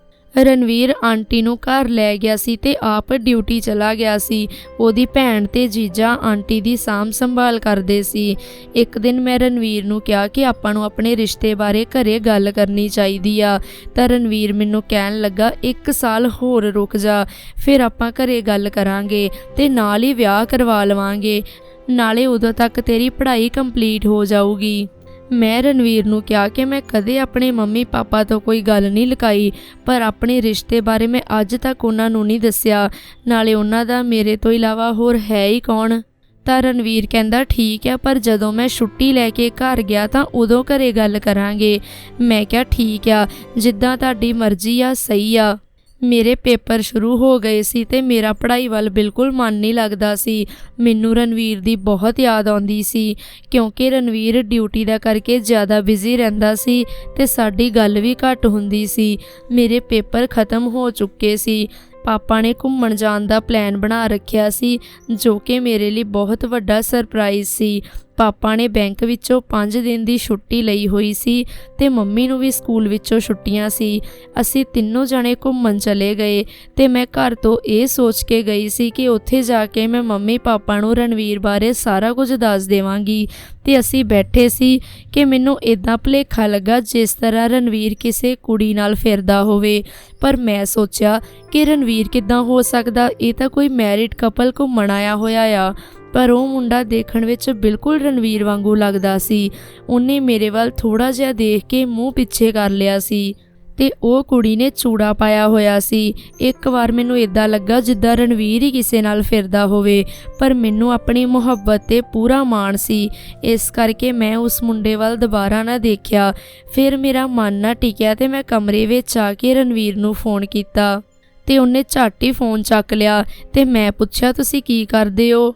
ਰਣਵੀਰ ਆਂਟੀ ਨੂੰ ਘਰ ਲੈ ਗਿਆ ਸੀ ਤੇ ਆਪ ਡਿਊਟੀ ਚਲਾ ਗਿਆ ਸੀ। ਉਹਦੀ ਭੈਣ ਤੇ ਜੀਜਾ ਆਂਟੀ ਦੀ ਸਾਂਭ ਸੰਭਾਲ ਕਰਦੇ ਸੀ। ਇੱਕ ਦਿਨ ਮੈਂ ਰਣਵੀਰ ਨੂੰ ਕਿਹਾ ਕਿ ਆਪਾਂ ਨੂੰ ਆਪਣੇ ਰਿਸ਼ਤੇ ਬਾਰੇ ਘਰੇ ਗੱਲ ਕਰਨੀ ਚਾਹੀਦੀ ਆ। ਤਾਂ ਰਣਵੀਰ ਮੈਨੂੰ ਕਹਿਣ ਲੱਗਾ, ਇੱਕ ਸਾਲ ਹੋਰ ਰੁਕ ਜਾ, ਫਿਰ ਆਪਾਂ ਘਰੇ ਗੱਲ ਕਰਾਂਗੇ ਤੇ ਨਾਲ ਹੀ ਵਿਆਹ ਕਰਵਾ ਲਵਾਂਗੇ। ਨਾਲੇ ਉਦੋਂ ਤੱਕ ਤੇਰੀ ਪੜ੍ਹਾਈ ਕੰਪਲੀਟ ਹੋ ਜਾਊਗੀ। ਮੈਂ ਰਣਵੀਰ ਨੂੰ ਕਿਹਾ ਕਿ ਮੈਂ ਕਦੇ ਆਪਣੇ ਮੰਮੀ ਪਾਪਾ ਤੋਂ ਕੋਈ ਗੱਲ ਨਹੀਂ ਲੁਕਾਈ, ਪਰ ਆਪਣੇ ਰਿਸ਼ਤੇ ਬਾਰੇ ਮੈਂ ਅੱਜ ਤੱਕ ਉਹਨਾਂ ਨੂੰ ਨਹੀਂ ਦੱਸਿਆ। ਨਾਲੇ ਉਹਨਾਂ ਦਾ ਮੇਰੇ ਤੋਂ ਇਲਾਵਾ ਹੋਰ ਹੈ ਹੀ ਕੌਣ? ਤਾਂ ਰਣਵੀਰ ਕਹਿੰਦਾ, ਠੀਕ ਹੈ, ਪਰ ਜਦੋਂ ਮੈਂ ਛੁੱਟੀ ਲੈ ਕੇ ਘਰ ਗਿਆ ਤਾਂ ਉਦੋਂ ਘਰੇ ਗੱਲ ਕਰਾਂਗੇ। ਮੈਂ ਕਿਹਾ, ਠੀਕ ਆ, ਜਿੱਦਾਂ ਤੁਹਾਡੀ ਮਰਜ਼ੀ ਆ, ਸਹੀ ਆ। ਮੇਰੇ ਪੇਪਰ ਸ਼ੁਰੂ ਹੋ ਗਏ ਸੀ ਤੇ ਮੇਰਾ ਪੜ੍ਹਾਈ ਵੱਲ ਬਿਲਕੁਲ ਮਨ ਨਹੀਂ ਲੱਗਦਾ ਸੀ। ਮੈਨੂੰ ਰਣਵੀਰ ਦੀ ਬਹੁਤ ਯਾਦ ਆਉਂਦੀ ਸੀ, ਕਿਉਂਕਿ ਰਣਵੀਰ ਡਿਊਟੀ ਦਾ ਕਰਕੇ ਜ਼ਿਆਦਾ ਬਿਜ਼ੀ ਰਹਿੰਦਾ ਸੀ ਤੇ ਸਾਡੀ ਗੱਲ ਵੀ ਘੱਟ ਹੁੰਦੀ ਸੀ। ਮੇਰੇ ਪੇਪਰ ਖਤਮ ਹੋ ਚੁੱਕੇ ਸੀ। ਪਾਪਾ ਨੇ ਘੁੰਮਣ ਜਾਣ ਦਾ ਪਲਾਨ ਬਣਾ ਰੱਖਿਆ ਸੀ, ਜੋ ਕਿ ਮੇਰੇ ਲਈ ਬਹੁਤ ਵੱਡਾ ਸਰਪ੍ਰਾਈਜ਼ ਸੀ। ਪਾਪਾ ਨੇ ਬੈਂਕ ਵਿੱਚੋਂ 5 ਦਿਨ ਦੀ ਛੁੱਟੀ ਲਈ ਹੋਈ ਸੀ ਤੇ ਮੰਮੀ ਨੂੰ ਵੀ ਸਕੂਲ ਵਿੱਚੋਂ ਛੁੱਟੀਆਂ ਸੀ। ਅਸੀਂ ਤਿੰਨੋਂ ਜਣੇ ਘੁੰਮਣ ਚਲੇ ਗਏ ਤੇ ਮੈਂ ਘਰ ਤੋਂ ਇਹ ਸੋਚ ਕੇ ਗਈ ਸੀ ਕਿ ਉੱਥੇ ਜਾ ਕੇ ਮੈਂ ਮੰਮੀ ਪਾਪਾ ਨੂੰ ਰਣਵੀਰ ਬਾਰੇ ਸਾਰਾ ਕੁਝ ਦੱਸ ਦੇਵਾਂਗੀ ਤੇ ਅਸੀਂ ਬੈਠੇ ਸੀ ਕਿ ਮੈਨੂੰ ਇਦਾਂ ਭੁਲੇਖਾ ਲੱਗਾ ਜਿਸ ਤਰ੍ਹਾਂ ਰਣਵੀਰ ਕਿਸੇ ਕੁੜੀ ਨਾਲ ਫਿਰਦਾ ਹੋਵੇ। ਪਰ ਮੈਂ ਸੋਚਿਆ ਕਿ ਰਣਵੀਰ ਕਿਦਾਂ ਹੋ ਸਕਦਾ? ਇਹ ਤਾਂ ਕੋਈ ਮੈਰਿਡ ਕਪਲ ਘੁੰਮਣ ਆਇਆ ਹੋਇਆ ਆ। ਪਰ ਉਹ ਮੁੰਡਾ ਦੇਖਣ ਵਿੱਚ ਬਿਲਕੁਲ ਰਣਵੀਰ ਵਾਂਗੂ ਲੱਗਦਾ ਸੀ। ਉਹਨੇ ਮੇਰੇ ਵੱਲ ਥੋੜਾ ਜਿਹਾ ਦੇਖ ਕੇ ਮੂੰਹ ਪਿੱਛੇ ਕਰ ਲਿਆ ਸੀ ਤੇ ਉਹ ਕੁੜੀ ਨੇ ਚੂੜਾ ਪਾਇਆ ਹੋਇਆ ਸੀ। ਇੱਕ ਵਾਰ ਮੈਨੂੰ ਇਦਾਂ ਲੱਗਾ ਜਿੱਦਾਂ ਰਣਵੀਰ ਹੀ ਕਿਸੇ ਨਾਲ ਫਿਰਦਾ ਹੋਵੇ, ਪਰ ਮੈਨੂੰ ਆਪਣੀ ਮੁਹੱਬਤ ਤੇ ਪੂਰਾ ਮਾਣ ਸੀ। ਇਸ ਕਰਕੇ ਮੈਂ ਉਸ ਮੁੰਡੇ ਵੱਲ ਦੁਬਾਰਾ ਨਾ ਦੇਖਿਆ। ਫਿਰ ਮੇਰਾ ਮਨ ਨਾ ਟਿਕਿਆ ਤੇ ਮੈਂ ਕਮਰੇ ਵਿੱਚ ਆ ਕੇ ਰਣਵੀਰ ਨੂੰ ਫੋਨ ਕੀਤਾ ਤੇ ਉਹਨੇ ਝੱਟ ਹੀ ਫੋਨ ਚੱਕ ਲਿਆ ਤੇ ਮੈਂ ਪੁੱਛਿਆ, ਤੁਸੀਂ ਕੀ ਕਰਦੇ ਹੋ?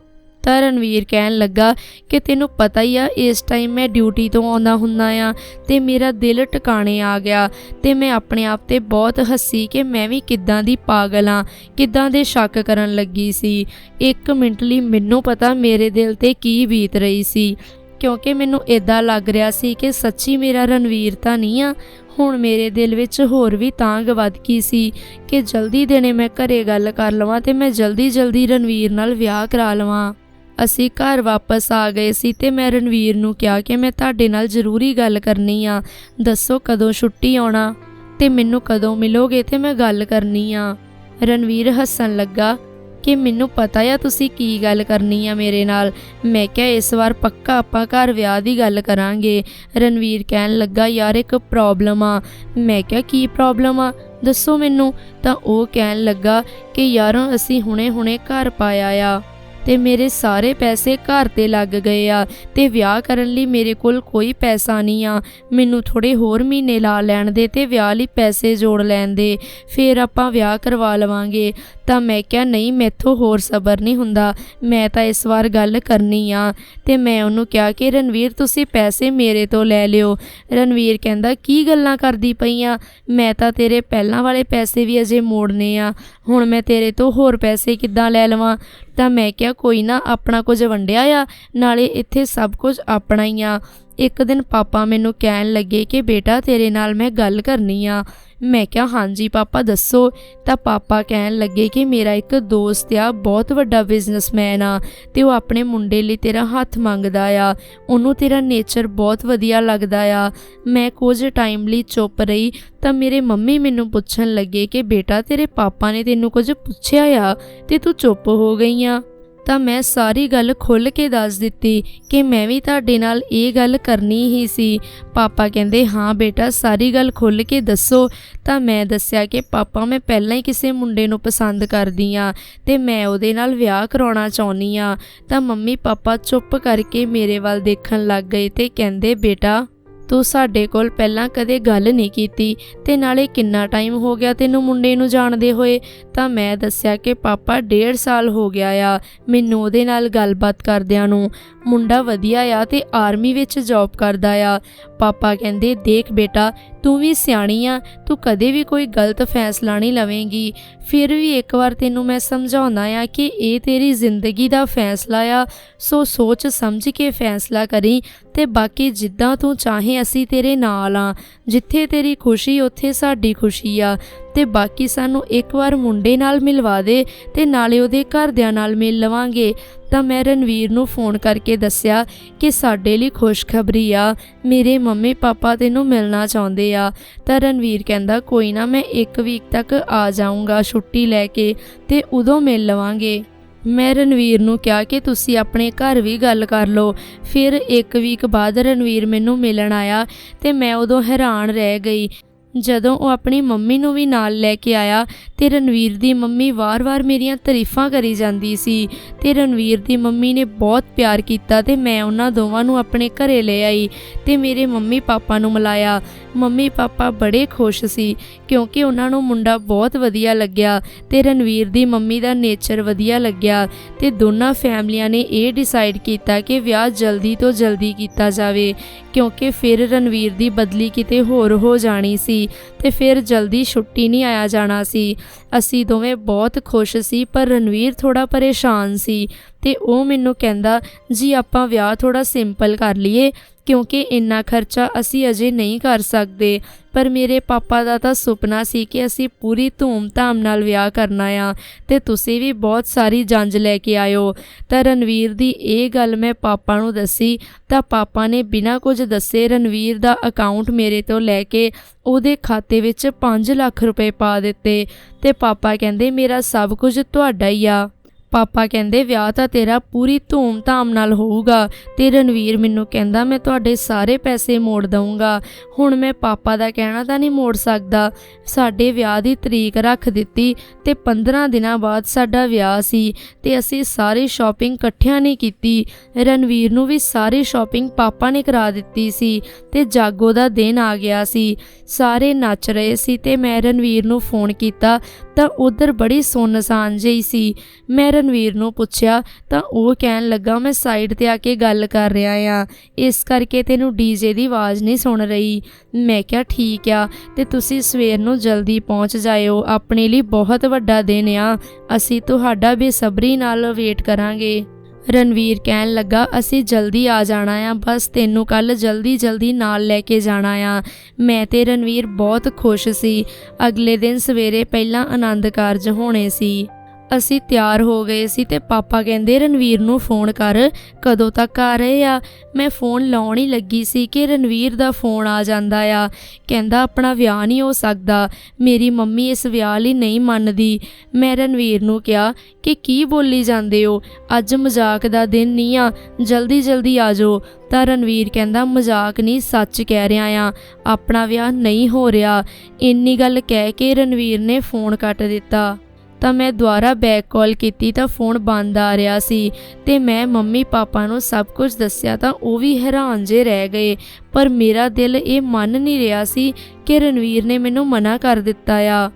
ਤਾਂ ਰਣਵੀਰ ਕਹਿਣ ਲੱਗਾ ਕਿ ਤੈਨੂੰ ਪਤਾ ਹੀ ਆ, ਇਸ ਟਾਈਮ ਮੈਂ ਡਿਊਟੀ ਤੋਂ ਆਉਂਦਾ ਹੁੰਦਾ ਆ ਤੇ ਮੇਰਾ ਦਿਲ ਟਿਕਾਣੇ ਆ ਗਿਆ ਤੇ ਮੈਂ ਆਪਣੇ ਆਪ ਤੇ ਬਹੁਤ ਹੱਸੀ ਕਿ ਮੈਂ ਵੀ ਕਿੱਦਾਂ ਦੀ ਪਾਗਲ ਆ, ਕਿੱਦਾਂ ਦੇ ਸ਼ੱਕ ਕਰਨ ਲੱਗੀ ਸੀ। ਇੱਕ ਮਿੰਟ ਲਈ ਮੈਨੂੰ ਪਤਾ ਮੇਰੇ ਦਿਲ ਤੇ ਕੀ ਬੀਤ ਰਹੀ ਸੀ, ਕਿਉਂਕਿ ਮੈਨੂੰ ਇਦਾਂ ਲੱਗ ਰਿਹਾ ਸੀ ਕਿ ਸੱਚੀ ਮੇਰਾ ਰਣਵੀਰ ਤਾਂ ਨਹੀਂ ਆ, ਹੁਣ ਮੇਰੇ ਦਿਲ ਵਿੱਚ ਹੋਰ ਵੀ ਤਾਂਗ ਵੱਧ ਗਈ ਸੀ ਕਿ ਜਲਦੀ ਦੇਣੇ ਮੈਂ ਘਰੇ ਗੱਲ ਕਰ ਲਵਾਂ ਤੇ ਮੈਂ ਜਲਦੀ ਜਲਦੀ ਰਣਵੀਰ ਨਾਲ ਵਿਆਹ ਕਰਾ ਲਵਾਂ। ਅਸੀਂ ਘਰ ਵਾਪਸ ਆ ਗਏ ਸੀ ਤੇ ਮੈਂ ਰਣਵੀਰ ਨੂੰ ਕਿਹਾ ਕਿ ਮੈਂ ਤੁਹਾਡੇ ਨਾਲ ਜ਼ਰੂਰੀ ਗੱਲ ਕਰਨੀ ਆ। ਦੱਸੋ ਕਦੋਂ ਛੁੱਟੀ ਆਉਣਾ? ਤੇ ਮੈਨੂੰ ਕਦੋਂ ਮਿਲੋਗੇ ਤੇ ਮੈਂ ਗੱਲ ਕਰਨੀ ਆ। ਰਣਵੀਰ ਹੱਸਣ ਲੱਗਾ ਕਿ ਮੈਨੂੰ ਪਤਾ ਆ ਤੁਸੀਂ ਕੀ ਗੱਲ ਕਰਨੀ ਆ ਮੇਰੇ ਨਾਲ। ਮੈਂ ਕਿਹਾ, ਇਸ ਵਾਰ ਪੱਕਾ ਆਪਾਂ ਘਰ ਵਿਆਹ ਦੀ ਗੱਲ ਕਰਾਂਗੇ। ਰਣਵੀਰ ਕਹਿਣ ਲੱਗਾ, ਯਾਰ, ਇੱਕ ਪ੍ਰੋਬਲਮ ਆ। ਮੈਂ ਕਿਹਾ, ਕੀ ਪ੍ਰੋਬਲਮ ਆ? ਦੱਸੋ ਮੈਨੂੰ। ਤਾਂ ਉਹ ਕਹਿਣ ਲੱਗਾ ਕਿ, ਯਾਰੋ ਅਸੀਂ ਹੁਣੇ-ਹੁਣੇ ਘਰ ਪਾਇਆ ਆ। ਤੇ ਮੇਰੇ ਸਾਰੇ ਪੈਸੇ ਘਰ ਤੇ ਲੱਗ ਗਏ ਆ ਤੇ ਵਿਆਹ ਕਰਨ ਲਈ ਮੇਰੇ ਕੋਲ ਕੋਈ ਪੈਸਾ ਨਹੀਂ ਆ। ਮੈਨੂੰ ਥੋੜੇ ਹੋਰ ਮਹੀਨੇ ਲਾ ਲੈਣ ਦੇ ਤੇ ਵਿਆਹ ਲਈ ਪੈਸੇ ਜੋੜ ਲੈਣ ਦੇ। ਫਿਰ ਆਪਾਂ ਵਿਆਹ ਕਰਵਾ ਲਵਾਂਗੇ। ਤਾਂ ਮੈਂ ਕਿਹਾ, ਨਹੀਂ, ਮੈਥੋਂ ਹੋਰ ਸਬਰ ਨਹੀਂ ਹੁੰਦਾ। ਮੈਂ ਤਾਂ ਇਸ ਵਾਰ ਗੱਲ ਕਰਨੀ ਆ। ਤੇ ਮੈਂ ਉਹਨੂੰ ਕਿਹਾ ਕਿ, ਰਣਵੀਰ, ਤੁਸੀਂ ਪੈਸੇ ਮੇਰੇ ਤੋਂ ਲੈ ਲਿਓ। ਰਣਵੀਰ ਕਹਿੰਦਾ, ਕੀ ਗੱਲਾਂ ਕਰਦੀ ਪਈਆਂ ਮੈਂ ਤਾਂ ਤੇਰੇ ਪਹਿਲਾਂ ਵਾਲੇ ਪੈਸੇ ਵੀ ਅਜੇ ਮੋੜਨੇ ਆ। ਹੁਣ ਮੈਂ ਤੇਰੇ ਤੋਂ ਹੋਰ ਪੈਸੇ ਕਿੱਦਾਂ ਲੈ ਲਵਾਂ? ਤਾਂ ਮੈਂ ਕਿਹਾ, ਕੋਈ ਨਾ, ਆਪਣਾ ਕੁਝ ਵੰਡਿਆ ਆ। ਨਾਲੇ ਇੱਥੇ ਸਭ ਕੁਝ ਆਪਣਾ ਹੀ ਆ। ਇੱਕ ਦਿਨ ਪਾਪਾ ਮੈਨੂੰ ਕਹਿਣ ਲੱਗੇ ਕਿ, ਬੇਟਾ, ਤੇਰੇ ਨਾਲ ਮੈਂ ਗੱਲ ਕਰਨੀ ਆ। ਮੈਂ ਕਿਹਾ, ਹਾਂਜੀ ਪਾਪਾ, ਦੱਸੋ। ਤਾਂ ਪਾਪਾ ਕਹਿਣ ਲੱਗੇ ਕਿ ਮੇਰਾ ਇੱਕ ਦੋਸਤ ਆ, ਬਹੁਤ ਵੱਡਾ ਬਿਜ਼ਨਸਮੈਨ ਆ ਤੇ ਉਹ ਆਪਣੇ ਮੁੰਡੇ ਲਈ ਤੇਰਾ ਹੱਥ ਮੰਗਦਾ ਆ। ਉਹਨੂੰ ਤੇਰਾ ਨੇਚਰ ਬਹੁਤ ਵਧੀਆ ਲੱਗਦਾ ਆ। ਮੈਂ ਕੁਝ ਟਾਈਮ ਲਈ ਚੁੱਪ ਰਹੀ ਤਾਂ ਮੇਰੇ ਮੰਮੀ ਮੈਨੂੰ ਪੁੱਛਣ ਲੱਗੇ ਕਿ, ਬੇਟਾ, ਤੇਰੇ ਪਾਪਾ ਨੇ ਤੈਨੂੰ ਕੁਝ ਪੁੱਛਿਆ ਆ ਤੇ ਤੂੰ ਚੁੱਪ ਹੋ ਗਈ ਆ? ਤਾਂ ਮੈਂ ਸਾਰੀ ਗੱਲ ਖੁੱਲ੍ਹ ਕੇ ਦੱਸ ਦਿੱਤੀ ਕਿ ਮੈਂ ਵੀ ਤੁਹਾਡੇ ਨਾਲ ਇਹ ਗੱਲ ਕਰਨੀ ਹੀ ਸੀ। ਪਾਪਾ ਕਹਿੰਦੇ, ਹਾਂ ਬੇਟਾ, ਸਾਰੀ ਗੱਲ ਖੁੱਲ੍ਹ ਕੇ ਦੱਸੋ। ਤਾਂ ਮੈਂ ਦੱਸਿਆ ਕਿ, ਪਾਪਾ, ਮੈਂ ਪਹਿਲਾਂ ਹੀ ਕਿਸੇ ਮੁੰਡੇ ਨੂੰ ਪਸੰਦ ਕਰਦੀ ਆ ਤੇ ਮੈਂ ਉਹਦੇ ਨਾਲ ਵਿਆਹ ਕਰਾਉਣਾ ਚਾਹੁੰਦੀ ਆ ਤਾਂ ਮੰਮੀ ਪਾਪਾ ਚੁੱਪ ਕਰਕੇ ਮੇਰੇ ਵੱਲ ਦੇਖਣ ਲੱਗ ਗਏ ਤੇ ਕਹਿੰਦੇ, ਬੇਟਾ ਤੂੰ ਸਾਡੇ ਕੋਲ ਪਹਿਲਾਂ ਕਦੇ ਗੱਲ ਨਹੀਂ ਕੀਤੀ ਤੇ ਨਾਲੇ ਕਿੰਨਾ ਟਾਈਮ ਹੋ ਗਿਆ ਤੈਨੂੰ ਮੁੰਡੇ ਨੂੰ ਜਾਣਦੇ ਹੋਏ? ਤਾਂ ਮੈਂ ਦੱਸਿਆ ਕਿ ਪਾਪਾ ਡੇਢ ਸਾਲ ਹੋ ਗਿਆ ਆ, ਮੈਨੂੰ ਉਹਦੇ ਨਾਲ ਗੱਲਬਾਤ ਕਰਦਿਆਂ ਨੂੰ। ਮੁੰਡਾ ਵਧੀਆ ਆ ਤੇ ਆਰਮੀ ਵਿੱਚ ਜੌਬ ਕਰਦਾ ਆ। ਪਾਪਾ ਕਹਿੰਦੇ, ਦੇਖ ਬੇਟਾ, ਤੂੰ ਵੀ ਸਿਆਣੀ ਆ, ਤੂੰ ਕਦੇ ਵੀ ਕੋਈ ਗਲਤ ਫੈਸਲਾ ਨਹੀਂ ਲਵੇਂਗੀ। ਫਿਰ ਵੀ ਇੱਕ ਵਾਰ ਤੈਨੂੰ ਮੈਂ ਸਮਝਾਉਣਾ ਆ ਕਿ ਇਹ ਤੇਰੀ ਜ਼ਿੰਦਗੀ ਦਾ ਫੈਸਲਾ ਆ। ਸੋ ਸੋਚ ਸਮਝ ਕੇ ਫੈਸਲਾ ਕਰੀ ਤੇ ਬਾਕੀ ਜਿੱਦਾਂ ਤੂੰ ਚਾਹੇ ਅਸੀਂ ਤੇਰੇ ਨਾਲ ਆ। ਜਿੱਥੇ ਤੇਰੀ ਖੁਸ਼ੀ, ਉੱਥੇ ਸਾਡੀ ਖੁਸ਼ੀ ਆ। ਤੇ ਬਾਕੀ ਸਾਨੂੰ ਇੱਕ ਵਾਰ ਮੁੰਡੇ ਨਾਲ ਮਿਲਵਾ ਦੇ ਤੇ ਨਾਲੇ ਉਹਦੇ ਘਰਦਿਆਂ ਨਾਲ ਮਿਲ ਲਵਾਂਗੇ। ਤਾਂ ਮੈਂ ਰਣਵੀਰ ਨੂੰ ਫੋਨ ਕਰਕੇ ਦੱਸਿਆ ਕਿ ਸਾਡੇ ਲਈ ਖੁਸ਼ਖਬਰੀ ਆ, ਮੇਰੇ ਮੰਮੀ ਪਾਪਾ ਤੈਨੂੰ ਮਿਲਣਾ ਚਾਹੁੰਦੇ ਆ। ਤਾਂ ਰਣਵੀਰ ਕਹਿੰਦਾ, ਕੋਈ ਨਾ, ਮੈਂ ਇੱਕ ਵੀਕ ਤੱਕ ਆ ਜਾਊਂਗਾ ਛੁੱਟੀ ਲੈ ਕੇ ਤੇ ਉਦੋਂ ਮਿਲ ਲਵਾਂਗੇ। ਮੈਂ ਰਣਵੀਰ ਨੂੰ ਕਿਹਾ ਕਿ ਤੁਸੀਂ ਆਪਣੇ ਘਰ ਵੀ ਗੱਲ ਕਰ ਲਓ। ਫਿਰ ਇੱਕ ਵੀਕ ਬਾਅਦ ਰਣਵੀਰ ਮੈਨੂੰ ਮਿਲਣ ਆਇਆ ਤੇ ਮੈਂ ਉਦੋਂ ਹੈਰਾਨ ਰਹਿ ਗਈ। ਜਦੋਂ ਉਹ ਆਪਣੀ ਮੰਮੀ ਨੂੰ ਵੀ ਨਾਲ ਲੈ ਕੇ ਆਇਆ ਤੇ ਰਣਵੀਰ ਦੀ ਮੰਮੀ ਵਾਰ-ਵਾਰ ਮੇਰੀਆਂ ਤਾਰੀਫਾਂ ਕਰੀ ਜਾਂਦੀ ਸੀ ਤੇ ਰਣਵੀਰ ਦੀ ਮੰਮੀ ਨੇ ਬਹੁਤ ਪਿਆਰ ਕੀਤਾ ਤੇ ਮੈਂ ਉਹਨਾਂ ਦੋਵਾਂ ਨੂੰ ਆਪਣੇ ਘਰੇ ਲੈ ਆਈ ਤੇ ਮੇਰੇ ਮੰਮੀ ਪਾਪਾ ਨੂੰ ਮਿਲਾਇਆ। ਮੰਮੀ ਪਾਪਾ ਬੜੇ ਖੁਸ਼ ਸੀ ਕਿਉਂਕਿ ਉਹਨਾਂ ਨੂੰ ਮੁੰਡਾ ਬਹੁਤ ਵਧੀਆ ਲੱਗਿਆ ਤੇ ਰਣਵੀਰ ਦੀ ਮੰਮੀ ਦਾ ਨੇਚਰ ਵਧੀਆ ਲੱਗਿਆ ਤੇ ਦੋਨਾਂ ਫੈਮਲੀਆਂ ਨੇ ਇਹ ਡਿਸਾਈਡ ਕੀਤਾ ਕਿ ਵਿਆਹ ਜਲਦੀ ਤੋਂ ਜਲਦੀ ਕੀਤਾ ਜਾਵੇ ਕਿਉਂਕਿ ਫਿਰ ਰਣਵੀਰ ਦੀ ਬਦਲੀ ਕਿਤੇ ਹੋਰ ਹੋ ਜਾਣੀ ਸੀ। ਤੇ ਫਿਰ ਜਲਦੀ ਛੁੱਟੀ ਨਹੀਂ ਆਇਆ ਜਾਣਾ ਸੀ। ਅਸੀਂ ਦੋਵੇਂ ਬਹੁਤ ਖੁਸ਼ ਸੀ, ਪਰ ਰਣਵੀਰ ਥੋੜਾ ਪਰੇਸ਼ਾਨ ਸੀ ਤੇ ਉਹ ਮੈਨੂੰ ਕਹਿੰਦਾ, ਜੀ, ਆਪਾਂ ਵਿਆਹ ਥੋੜਾ ਸਿੰਪਲ ਕਰ ਲਈਏ, ਕਿਉਂਕਿ ਇੰਨਾ ਖਰਚਾ ਅਸੀਂ ਅਜੇ ਨਹੀਂ ਕਰ ਸਕਦੇ। ਪਰ ਮੇਰੇ ਪਾਪਾ ਦਾ ਤਾਂ ਸੁਪਨਾ ਸੀ ਕਿ ਅਸੀਂ ਪੂਰੀ ਧੂਮ-ਧਾਮ ਨਾਲ ਵਿਆਹ ਕਰਨਾ ਆ ਤੇ ਤੁਸੀਂ ਵੀ ਬਹੁਤ ਸਾਰੀ ਜੰਜ ਲੈ ਕੇ ਆਇਓ। ਤਾਂ ਰਣਵੀਰ ਦੀ ਇਹ ਗੱਲ ਮੈਂ ਪਾਪਾ ਨੂੰ ਦੱਸੀ, ਤਾਂ ਪਾਪਾ ਨੇ ਬਿਨਾਂ ਕੁਝ ਦੱਸੇ ਰਣਵੀਰ ਦਾ ਅਕਾਊਂਟ ਮੇਰੇ ਤੋਂ ਲੈ ਕੇ ਉਹਦੇ ਖਾਤੇ ਵਿੱਚ 5 ਲੱਖ ਰੁਪਏ ਪਾ ਦਿੱਤੇ। ਤੇ ਪਾਪਾ ਕਹਿੰਦੇ ਮੇਰਾ ਸਭ ਕੁਝ ਤੁਹਾਡਾ ਹੀ ਆ। ਪਾਪਾ ਕਹਿੰਦੇ, ਵਿਆਹ ਤਾਂ ਤੇਰਾ ਪੂਰੀ ਧੂਮ-ਧਾਮ ਨਾਲ ਹੋਊਗਾ। ਤੇ ਰਣਵੀਰ ਮੈਨੂੰ ਕਹਿੰਦਾ, ਮੈਂ ਤੁਹਾਡੇ ਸਾਰੇ ਪੈਸੇ ਮੋੜ ਦਊਂਗਾ। ਹੁਣ ਮੈਂ ਪਾਪਾ ਦਾ ਕਹਿਣਾ ਤਾਂ ਨਹੀਂ ਮੋੜ ਸਕਦਾ। ਸਾਡੇ ਵਿਆਹ ਦੀ ਤਰੀਕ ਰੱਖ ਦਿੱਤੀ ਤੇ 15 ਦਿਨਾਂ ਬਾਅਦ ਸਾਡਾ ਵਿਆਹ ਸੀ ਤੇ ਅਸੀਂ ਸਾਰੀ ਸ਼ਾਪਿੰਗ ਇਕੱਠਿਆਂ ਨਹੀਂ ਕੀਤੀ। ਰਣਵੀਰ ਨੂੰ ਵੀ ਸਾਰੀ ਸ਼ਾਪਿੰਗ ਪਾਪਾ ਨੇ ਕਰਾ ਦਿੱਤੀ ਸੀ ਤੇ ਜਾਗੋ ਦਾ ਦਿਨ ਆ ਗਿਆ ਸੀ। ਸਾਰੇ ਨੱਚ ਰਹੇ ਸੀ ਤੇ ਮੈਂ ਰਣਵੀਰ ਨੂੰ ਫੋਨ ਕੀਤਾ ਤਾਂ ਉਧਰ ਬੜੀ ਸੁੰਨਸਾਨ ਜਿਹੀ ਸੀ। ਮੈਂ ਰਣਵੀਰ ਨੂੰ ਪੁੱਛਿਆ, ਤਾਂ ਉਹ ਕਹਿਣ ਲੱਗਾ, ਮੈਂ ਸਾਈਡ ਤੇ ਆ ਕੇ ਗੱਲ ਕਰ ਰਿਹਾ ਆ। ਇਸ ਕਰਕੇ ਤੈਨੂੰ ਡੀਜੇ ਦੀ ਆਵਾਜ਼ ਨਹੀਂ ਸੁਣ ਰਹੀ। ਮੈਂ ਕਿਹਾ, ਠੀਕ ਆ, ਤੇ ਤੁਸੀਂ ਸਵੇਰ ਨੂੰ ਜਲਦੀ ਪਹੁੰਚ ਜਾਇਓ। ਆਪਣੇ ਲਈ ਬਹੁਤ ਵੱਡਾ ਦਿਨ ਆ। ਅਸੀਂ ਤੁਹਾਡਾ ਬੇਸਬਰੀ ਨਾਲ ਵੇਟ ਕਰਾਂਗੇ। ਰਣਵੀਰ ਕਹਿਣ ਲੱਗਾ, ਅਸੀਂ ਜਲਦੀ ਆ ਜਾਣਾ ਆ। ਬਸ ਤੈਨੂੰ ਕੱਲ ਜਲਦੀ ਜਲਦੀ ਨਾਲ ਲੈ ਕੇ ਜਾਣਾ ਆ। ਮੈਂ ਤੇ ਰਣਵੀਰ ਬਹੁਤ ਖੁਸ਼ ਸੀ। ਅਗਲੇ ਦਿਨ ਸਵੇਰੇ ਪਹਿਲਾਂ ਆਨੰਦ ਕਾਰਜ ਹੋਣੇ ਸੀ। ਅਸੀਂ ਤਿਆਰ ਹੋ ਗਏ ਸੀ ਤੇ ਪਾਪਾ ਕਹਿੰਦੇ, ਰਣਵੀਰ ਨੂੰ ਫੋਨ ਕਰ, ਕਦੋਂ ਤੱਕ ਆ ਰਹੇ ਆ? ਮੈਂ ਫੋਨ ਲਾਉਣ ਹੀ ਲੱਗੀ ਸੀ ਕਿ ਰਣਵੀਰ ਦਾ ਫੋਨ ਆ ਜਾਂਦਾ ਆ। ਕਹਿੰਦਾ, ਆਪਣਾ ਵਿਆਹ ਨਹੀਂ ਹੋ ਸਕਦਾ। ਮੇਰੀ ਮੰਮੀ ਇਸ ਵਿਆਹ ਲਈ ਨਹੀਂ ਮੰਨਦੀ। ਮੈਂ ਰਣਵੀਰ ਨੂੰ ਕਿਹਾ, ਕਿ ਕੀ ਬੋਲੀ ਜਾਂਦੇ ਹੋ? ਅੱਜ ਮਜ਼ਾਕ ਦਾ ਦਿਨ ਨਹੀਂ ਆ। ਜਲਦੀ ਜਲਦੀ ਆ ਜਾਓ। ਤਾਂ ਰਣਵੀਰ ਕਹਿੰਦਾ, ਮਜ਼ਾਕ ਨਹੀਂ, ਸੱਚ ਕਹਿ ਰਿਹਾ ਆ। ਆਪਣਾ ਵਿਆਹ ਨਹੀਂ ਹੋ ਰਿਹਾ। ਇੰਨੀ ਗੱਲ ਕਹਿ ਕੇ ਰਣਵੀਰ ਨੇ ਫੋਨ ਕੱਟ ਦਿੱਤਾ। ਤਾਂ ਮੈਂ ਦੁਬਾਰਾ ਬੈਕ ਕਾਲ ਕੀਤੀ ਤਾਂ ਫੋਨ ਬੰਦ ਆ ਰਿਹਾ ਸੀ ਤੇ ਮੈਂ ਮੰਮੀ ਪਾਪਾ ਨੂੰ ਸਭ ਕੁਝ ਦੱਸਿਆ ਤਾਂ ਉਹ ਵੀ ਹੈਰਾਨ ਜੇ ਰਹਿ ਗਏ। ਪਰ ਮੇਰਾ ਦਿਲ ਇਹ ਮੰਨ ਨਹੀਂ ਰਿਹਾ ਸੀ ਕਿ ਰਣਵੀਰ ਨੇ ਮੈਨੂੰ ਮਨਾ ਕਰ ਦਿੱਤਾ ਆ।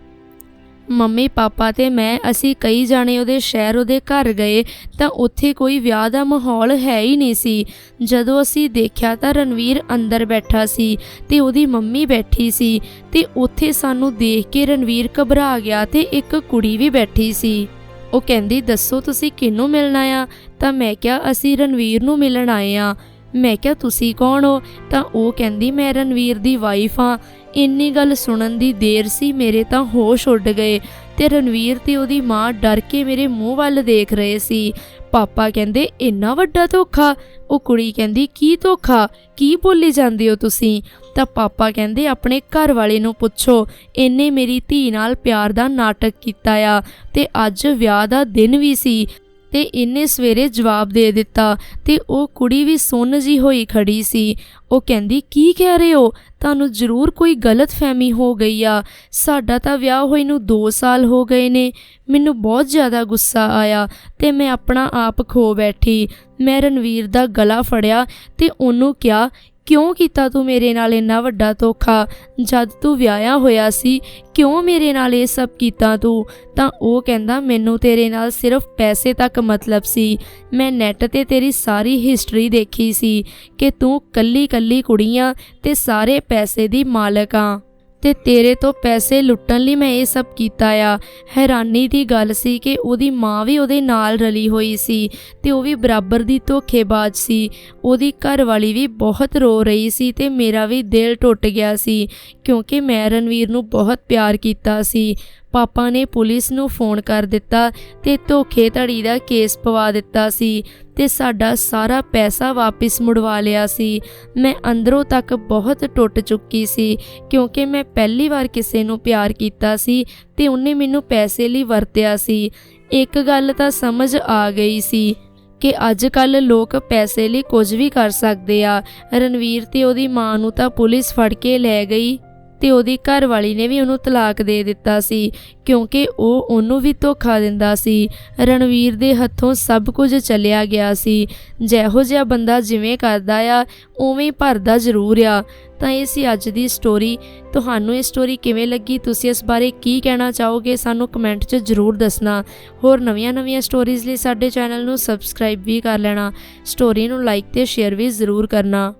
ਮੰਮੀ ਪਾਪਾ ਤੇ ਮੈਂ, ਅਸੀਂ ਕਈ ਜਾਣੇ ਉਹਦੇ ਸ਼ਹਿਰ, ਉਹਦੇ ਘਰ ਗਏ ਤਾਂ ਉੱਥੇ ਕੋਈ ਵਿਆਹ ਦਾ ਮਾਹੌਲ ਹੈ ਹੀ ਨਹੀਂ ਸੀ। ਜਦੋਂ ਅਸੀਂ ਦੇਖਿਆ ਤਾਂ ਰਣਵੀਰ ਅੰਦਰ ਬੈਠਾ ਸੀ ਤੇ ਉਹਦੀ ਮੰਮੀ ਬੈਠੀ ਸੀ ਤੇ ਉੱਥੇ ਸਾਨੂੰ ਦੇਖ ਕੇ ਰਣਵੀਰ ਘਬਰਾ ਗਿਆ ਤੇ ਇੱਕ ਕੁੜੀ ਵੀ ਬੈਠੀ ਸੀ। ਉਹ ਕਹਿੰਦੀ, ਦੱਸੋ ਤੁਸੀਂ ਕਿਹਨੂੰ ਮਿਲਣਾ ਆ ਤਾਂ ਮੈਂ ਕਿਹਾ, ਅਸੀਂ ਰਣਵੀਰ ਨੂੰ ਮਿਲਣ ਆਏ ਆ। ਮੈਂ ਕਿਹਾ, ਤੁਸੀਂ ਕੌਣ ਹੋ? ਤਾਂ ਉਹ ਕਹਿੰਦੀ, ਮੈਂ ਰਣਵੀਰ ਦੀ ਵਾਈਫ ਆ। ਇੰਨੀ ਗੱਲ ਸੁਣਨ ਦੀ ਦੇਰ ਸੀ, ਮੇਰੇ ਤਾਂ ਹੋਸ਼ ਉੱਡ ਗਏ ਤੇ ਰਣਵੀਰ ਤੇ ਉਹਦੀ ਮਾਂ ਡਰ ਕੇ ਮੇਰੇ ਮੂੰਹ ਵੱਲ ਦੇਖ ਰਹੇ ਸੀ। ਪਾਪਾ ਕਹਿੰਦੇ, ਇੰਨਾ ਵੱਡਾ ਧੋਖਾ? ਉਹ ਕੁੜੀ ਕਹਿੰਦੀ, ਕੀ ਧੋਖਾ? ਕੀ ਬੋਲੀ ਜਾਂਦੇ ਹੋ ਤੁਸੀਂ? ਤਾਂ ਪਾਪਾ ਕਹਿੰਦੇ, ਆਪਣੇ ਘਰ ਵਾਲੇ ਨੂੰ ਪੁੱਛੋ, ਇਹਨੇ ਮੇਰੀ ਧੀ ਨਾਲ ਪਿਆਰ ਦਾ ਨਾਟਕ ਕੀਤਾ ਆ ਤੇ ਅੱਜ ਵਿਆਹ ਦਾ ਦਿਨ ਵੀ ਸੀ। ਤੇ ਇਹਨੇ ਸਵੇਰੇ ਜਵਾਬ ਦੇ ਦਿੱਤਾ ਤੇ ਉਹ ਕੁੜੀ ਵੀ ਸੁੰਨ ਜੀ ਹੋਈ ਖੜੀ ਸੀ। ਉਹ ਕਹਿੰਦੀ, ਕੀ ਕਹਿ ਰਹੇ ਹੋ? ਤੁਹਾਨੂੰ ਜ਼ਰੂਰ ਕੋਈ ਗਲਤ ਫਹਿਮੀ ਹੋ ਗਈ ਆ। ਸਾਡਾ ਤਾਂ ਵਿਆਹ ਹੋਏ ਨੂੰ 2 ਸਾਲ ਹੋ ਗਏ ਨੇ। ਮੈਨੂੰ ਬਹੁਤ ਜ਼ਿਆਦਾ ਗੁੱਸਾ ਆਇਆ ਤੇ ਮੈਂ ਆਪਣਾ ਆਪ ਖੋ ਬੈਠੀ। ਮੈਂ ਰਣਵੀਰ ਦਾ ਗਲਾ ਫੜਿਆ ਤੇ ਉਹਨੂੰ ਕਿਹਾ ਕਿਉਂ ਕੀਤਾ ਤੂੰ ਮੇਰੇ ਨਾਲ ਇੰਨਾ ਵੱਡਾ ਧੋਖਾ? ਜਦ ਤੂੰ ਵਿਆਹਿਆ ਹੋਇਆ ਸੀ, ਕਿਉਂ ਮੇਰੇ ਨਾਲ ਇਹ ਸਭ ਕੀਤਾ ਤੂੰ? ਤਾਂ ਉਹ ਕਹਿੰਦਾ, ਮੈਨੂੰ ਤੇਰੇ ਨਾਲ ਸਿਰਫ ਪੈਸੇ ਤੱਕ ਮਤਲਬ ਸੀ। ਮੈਂ ਨੈਟ ਤੇ ਤੇਰੀ ਸਾਰੀ ਹਿਸਟਰੀ ਦੇਖੀ ਸੀ ਕਿ ਤੂੰ ਕੱਲੀ ਕੱਲੀ ਕੁੜੀਆਂ ਤੇ ਸਾਰੇ ਪੈਸੇ ਦੀ ਮਾਲਕ ਆ। ਤੇ ਤੇਰੇ ਤੋਂ ਪੈਸੇ ਲੁੱਟਣ ਲਈ ਮੈਂ ਇਹ ਸਭ ਕੀਤਾ ਆ। ਹੈਰਾਨੀ ਦੀ ਗੱਲ ਸੀ ਕਿ ਉਹਦੀ ਮਾਂ ਵੀ ਉਹਦੇ ਨਾਲ ਰਲੀ ਹੋਈ ਸੀ ਤੇ ਉਹ ਵੀ ਬਰਾਬਰ ਦੀ ਧੋਖੇਬਾਜ਼ ਸੀ। ਉਹਦੀ ਘਰ ਵਾਲੀ ਵੀ ਬਹੁਤ ਰੋ ਰਹੀ ਸੀ ਤੇ ਮੇਰਾ ਵੀ ਦਿਲ ਟੁੱਟ ਗਿਆ ਸੀ ਕਿਉਂਕਿ ਮੈਂ ਰਣਵੀਰ ਨੂੰ ਬਹੁਤ ਪਿਆਰ ਕੀਤਾ ਸੀ। ਪਾਪਾ ਨੇ ਪੁਲਿਸ ਨੂੰ ਫੋਨ ਕਰ ਦਿੱਤਾ ਤੇ ਧੋਖੇਧੜੀ ਦਾ ਕੇਸ ਪਵਾ ਦਿੱਤਾ ਸੀ ਤੇ ਸਾਡਾ ਸਾਰਾ ਪੈਸਾ ਵਾਪਿਸ ਮੁੜਵਾ ਲਿਆ ਸੀ। ਮੈਂ ਅੰਦਰੋਂ ਤੱਕ ਬਹੁਤ ਟੁੱਟ ਚੁੱਕੀ ਸੀ ਕਿਉਂਕਿ ਮੈਂ ਪਹਿਲੀ ਵਾਰ ਕਿਸੇ ਨੂੰ ਪਿਆਰ ਕੀਤਾ ਸੀ ਤੇ ਉਹਨੇ ਮੈਨੂੰ ਪੈਸੇ ਲਈ ਵਰਤਿਆ ਸੀ। ਇੱਕ ਗੱਲ ਤਾਂ ਸਮਝ ਆ ਗਈ ਸੀ ਕਿ ਅੱਜ ਕੱਲ ਲੋਕ ਪੈਸੇ ਲਈ ਕੁਝ ਵੀ ਕਰ ਸਕਦੇ ਆ। ਰਣਵੀਰ ਤੇ ਉਹਦੀ ਮਾਂ ਨੂੰ ਤਾਂ ਪੁਲਿਸ ਫੜ ਕੇ ਲੈ ਗਈ। ਤੇ ਉਹਦੀ ਘਰ ਵਾਲੀ ਨੇ ਵੀ ਉਹਨੂੰ ਤਲਾਕ ਦੇ ਦਿੱਤਾ ਸੀ, ਕਿਉਂਕਿ ਉਹ ਉਹਨੂੰ ਵੀ ਧੋਖਾ ਦਿੰਦਾ ਸੀ। ਰਣਵੀਰ ਦੇ ਹੱਥੋਂ ਸਭ ਕੁਝ ਚੱਲਿਆ ਗਿਆ ਸੀ। ਜਿਹੋ ਜਿਹਾ ਬੰਦਾ ਜਿਵੇਂ ਕਰਦਾ ਆ, ਉਵੇਂ ਭਰਦਾ ਜ਼ਰੂਰ ਆ। ਤਾਂ ਇਹ ਸੀ ਅੱਜ ਦੀ ਸਟੋਰੀ ਤੁਹਾਨੂੰ ਇਹ ਸਟੋਰੀ ਕਿਵੇਂ ਲੱਗੀ? ਤੁਸੀਂ ਇਸ ਬਾਰੇ ਕੀ ਕਹਿਣਾ ਚਾਹੋਗੇ? ਸਾਨੂੰ ਕਮੈਂਟ 'ਚ ਜ਼ਰੂਰ ਦੱਸਣਾ। ਹੋਰ ਨਵੀਆਂ-ਨਵੀਆਂ ਸਟੋਰੀਜ਼ ਲਈ ਸਾਡੇ ਚੈਨਲ ਨੂੰ ਸਬਸਕ੍ਰਾਈਬ ਵੀ ਕਰ ਲੈਣਾ। ਸਟੋਰੀ ਨੂੰ ਲਾਈਕ ਤੇ ਸ਼ੇਅਰ ਵੀ ਜ਼ਰੂਰ ਕਰਨਾ।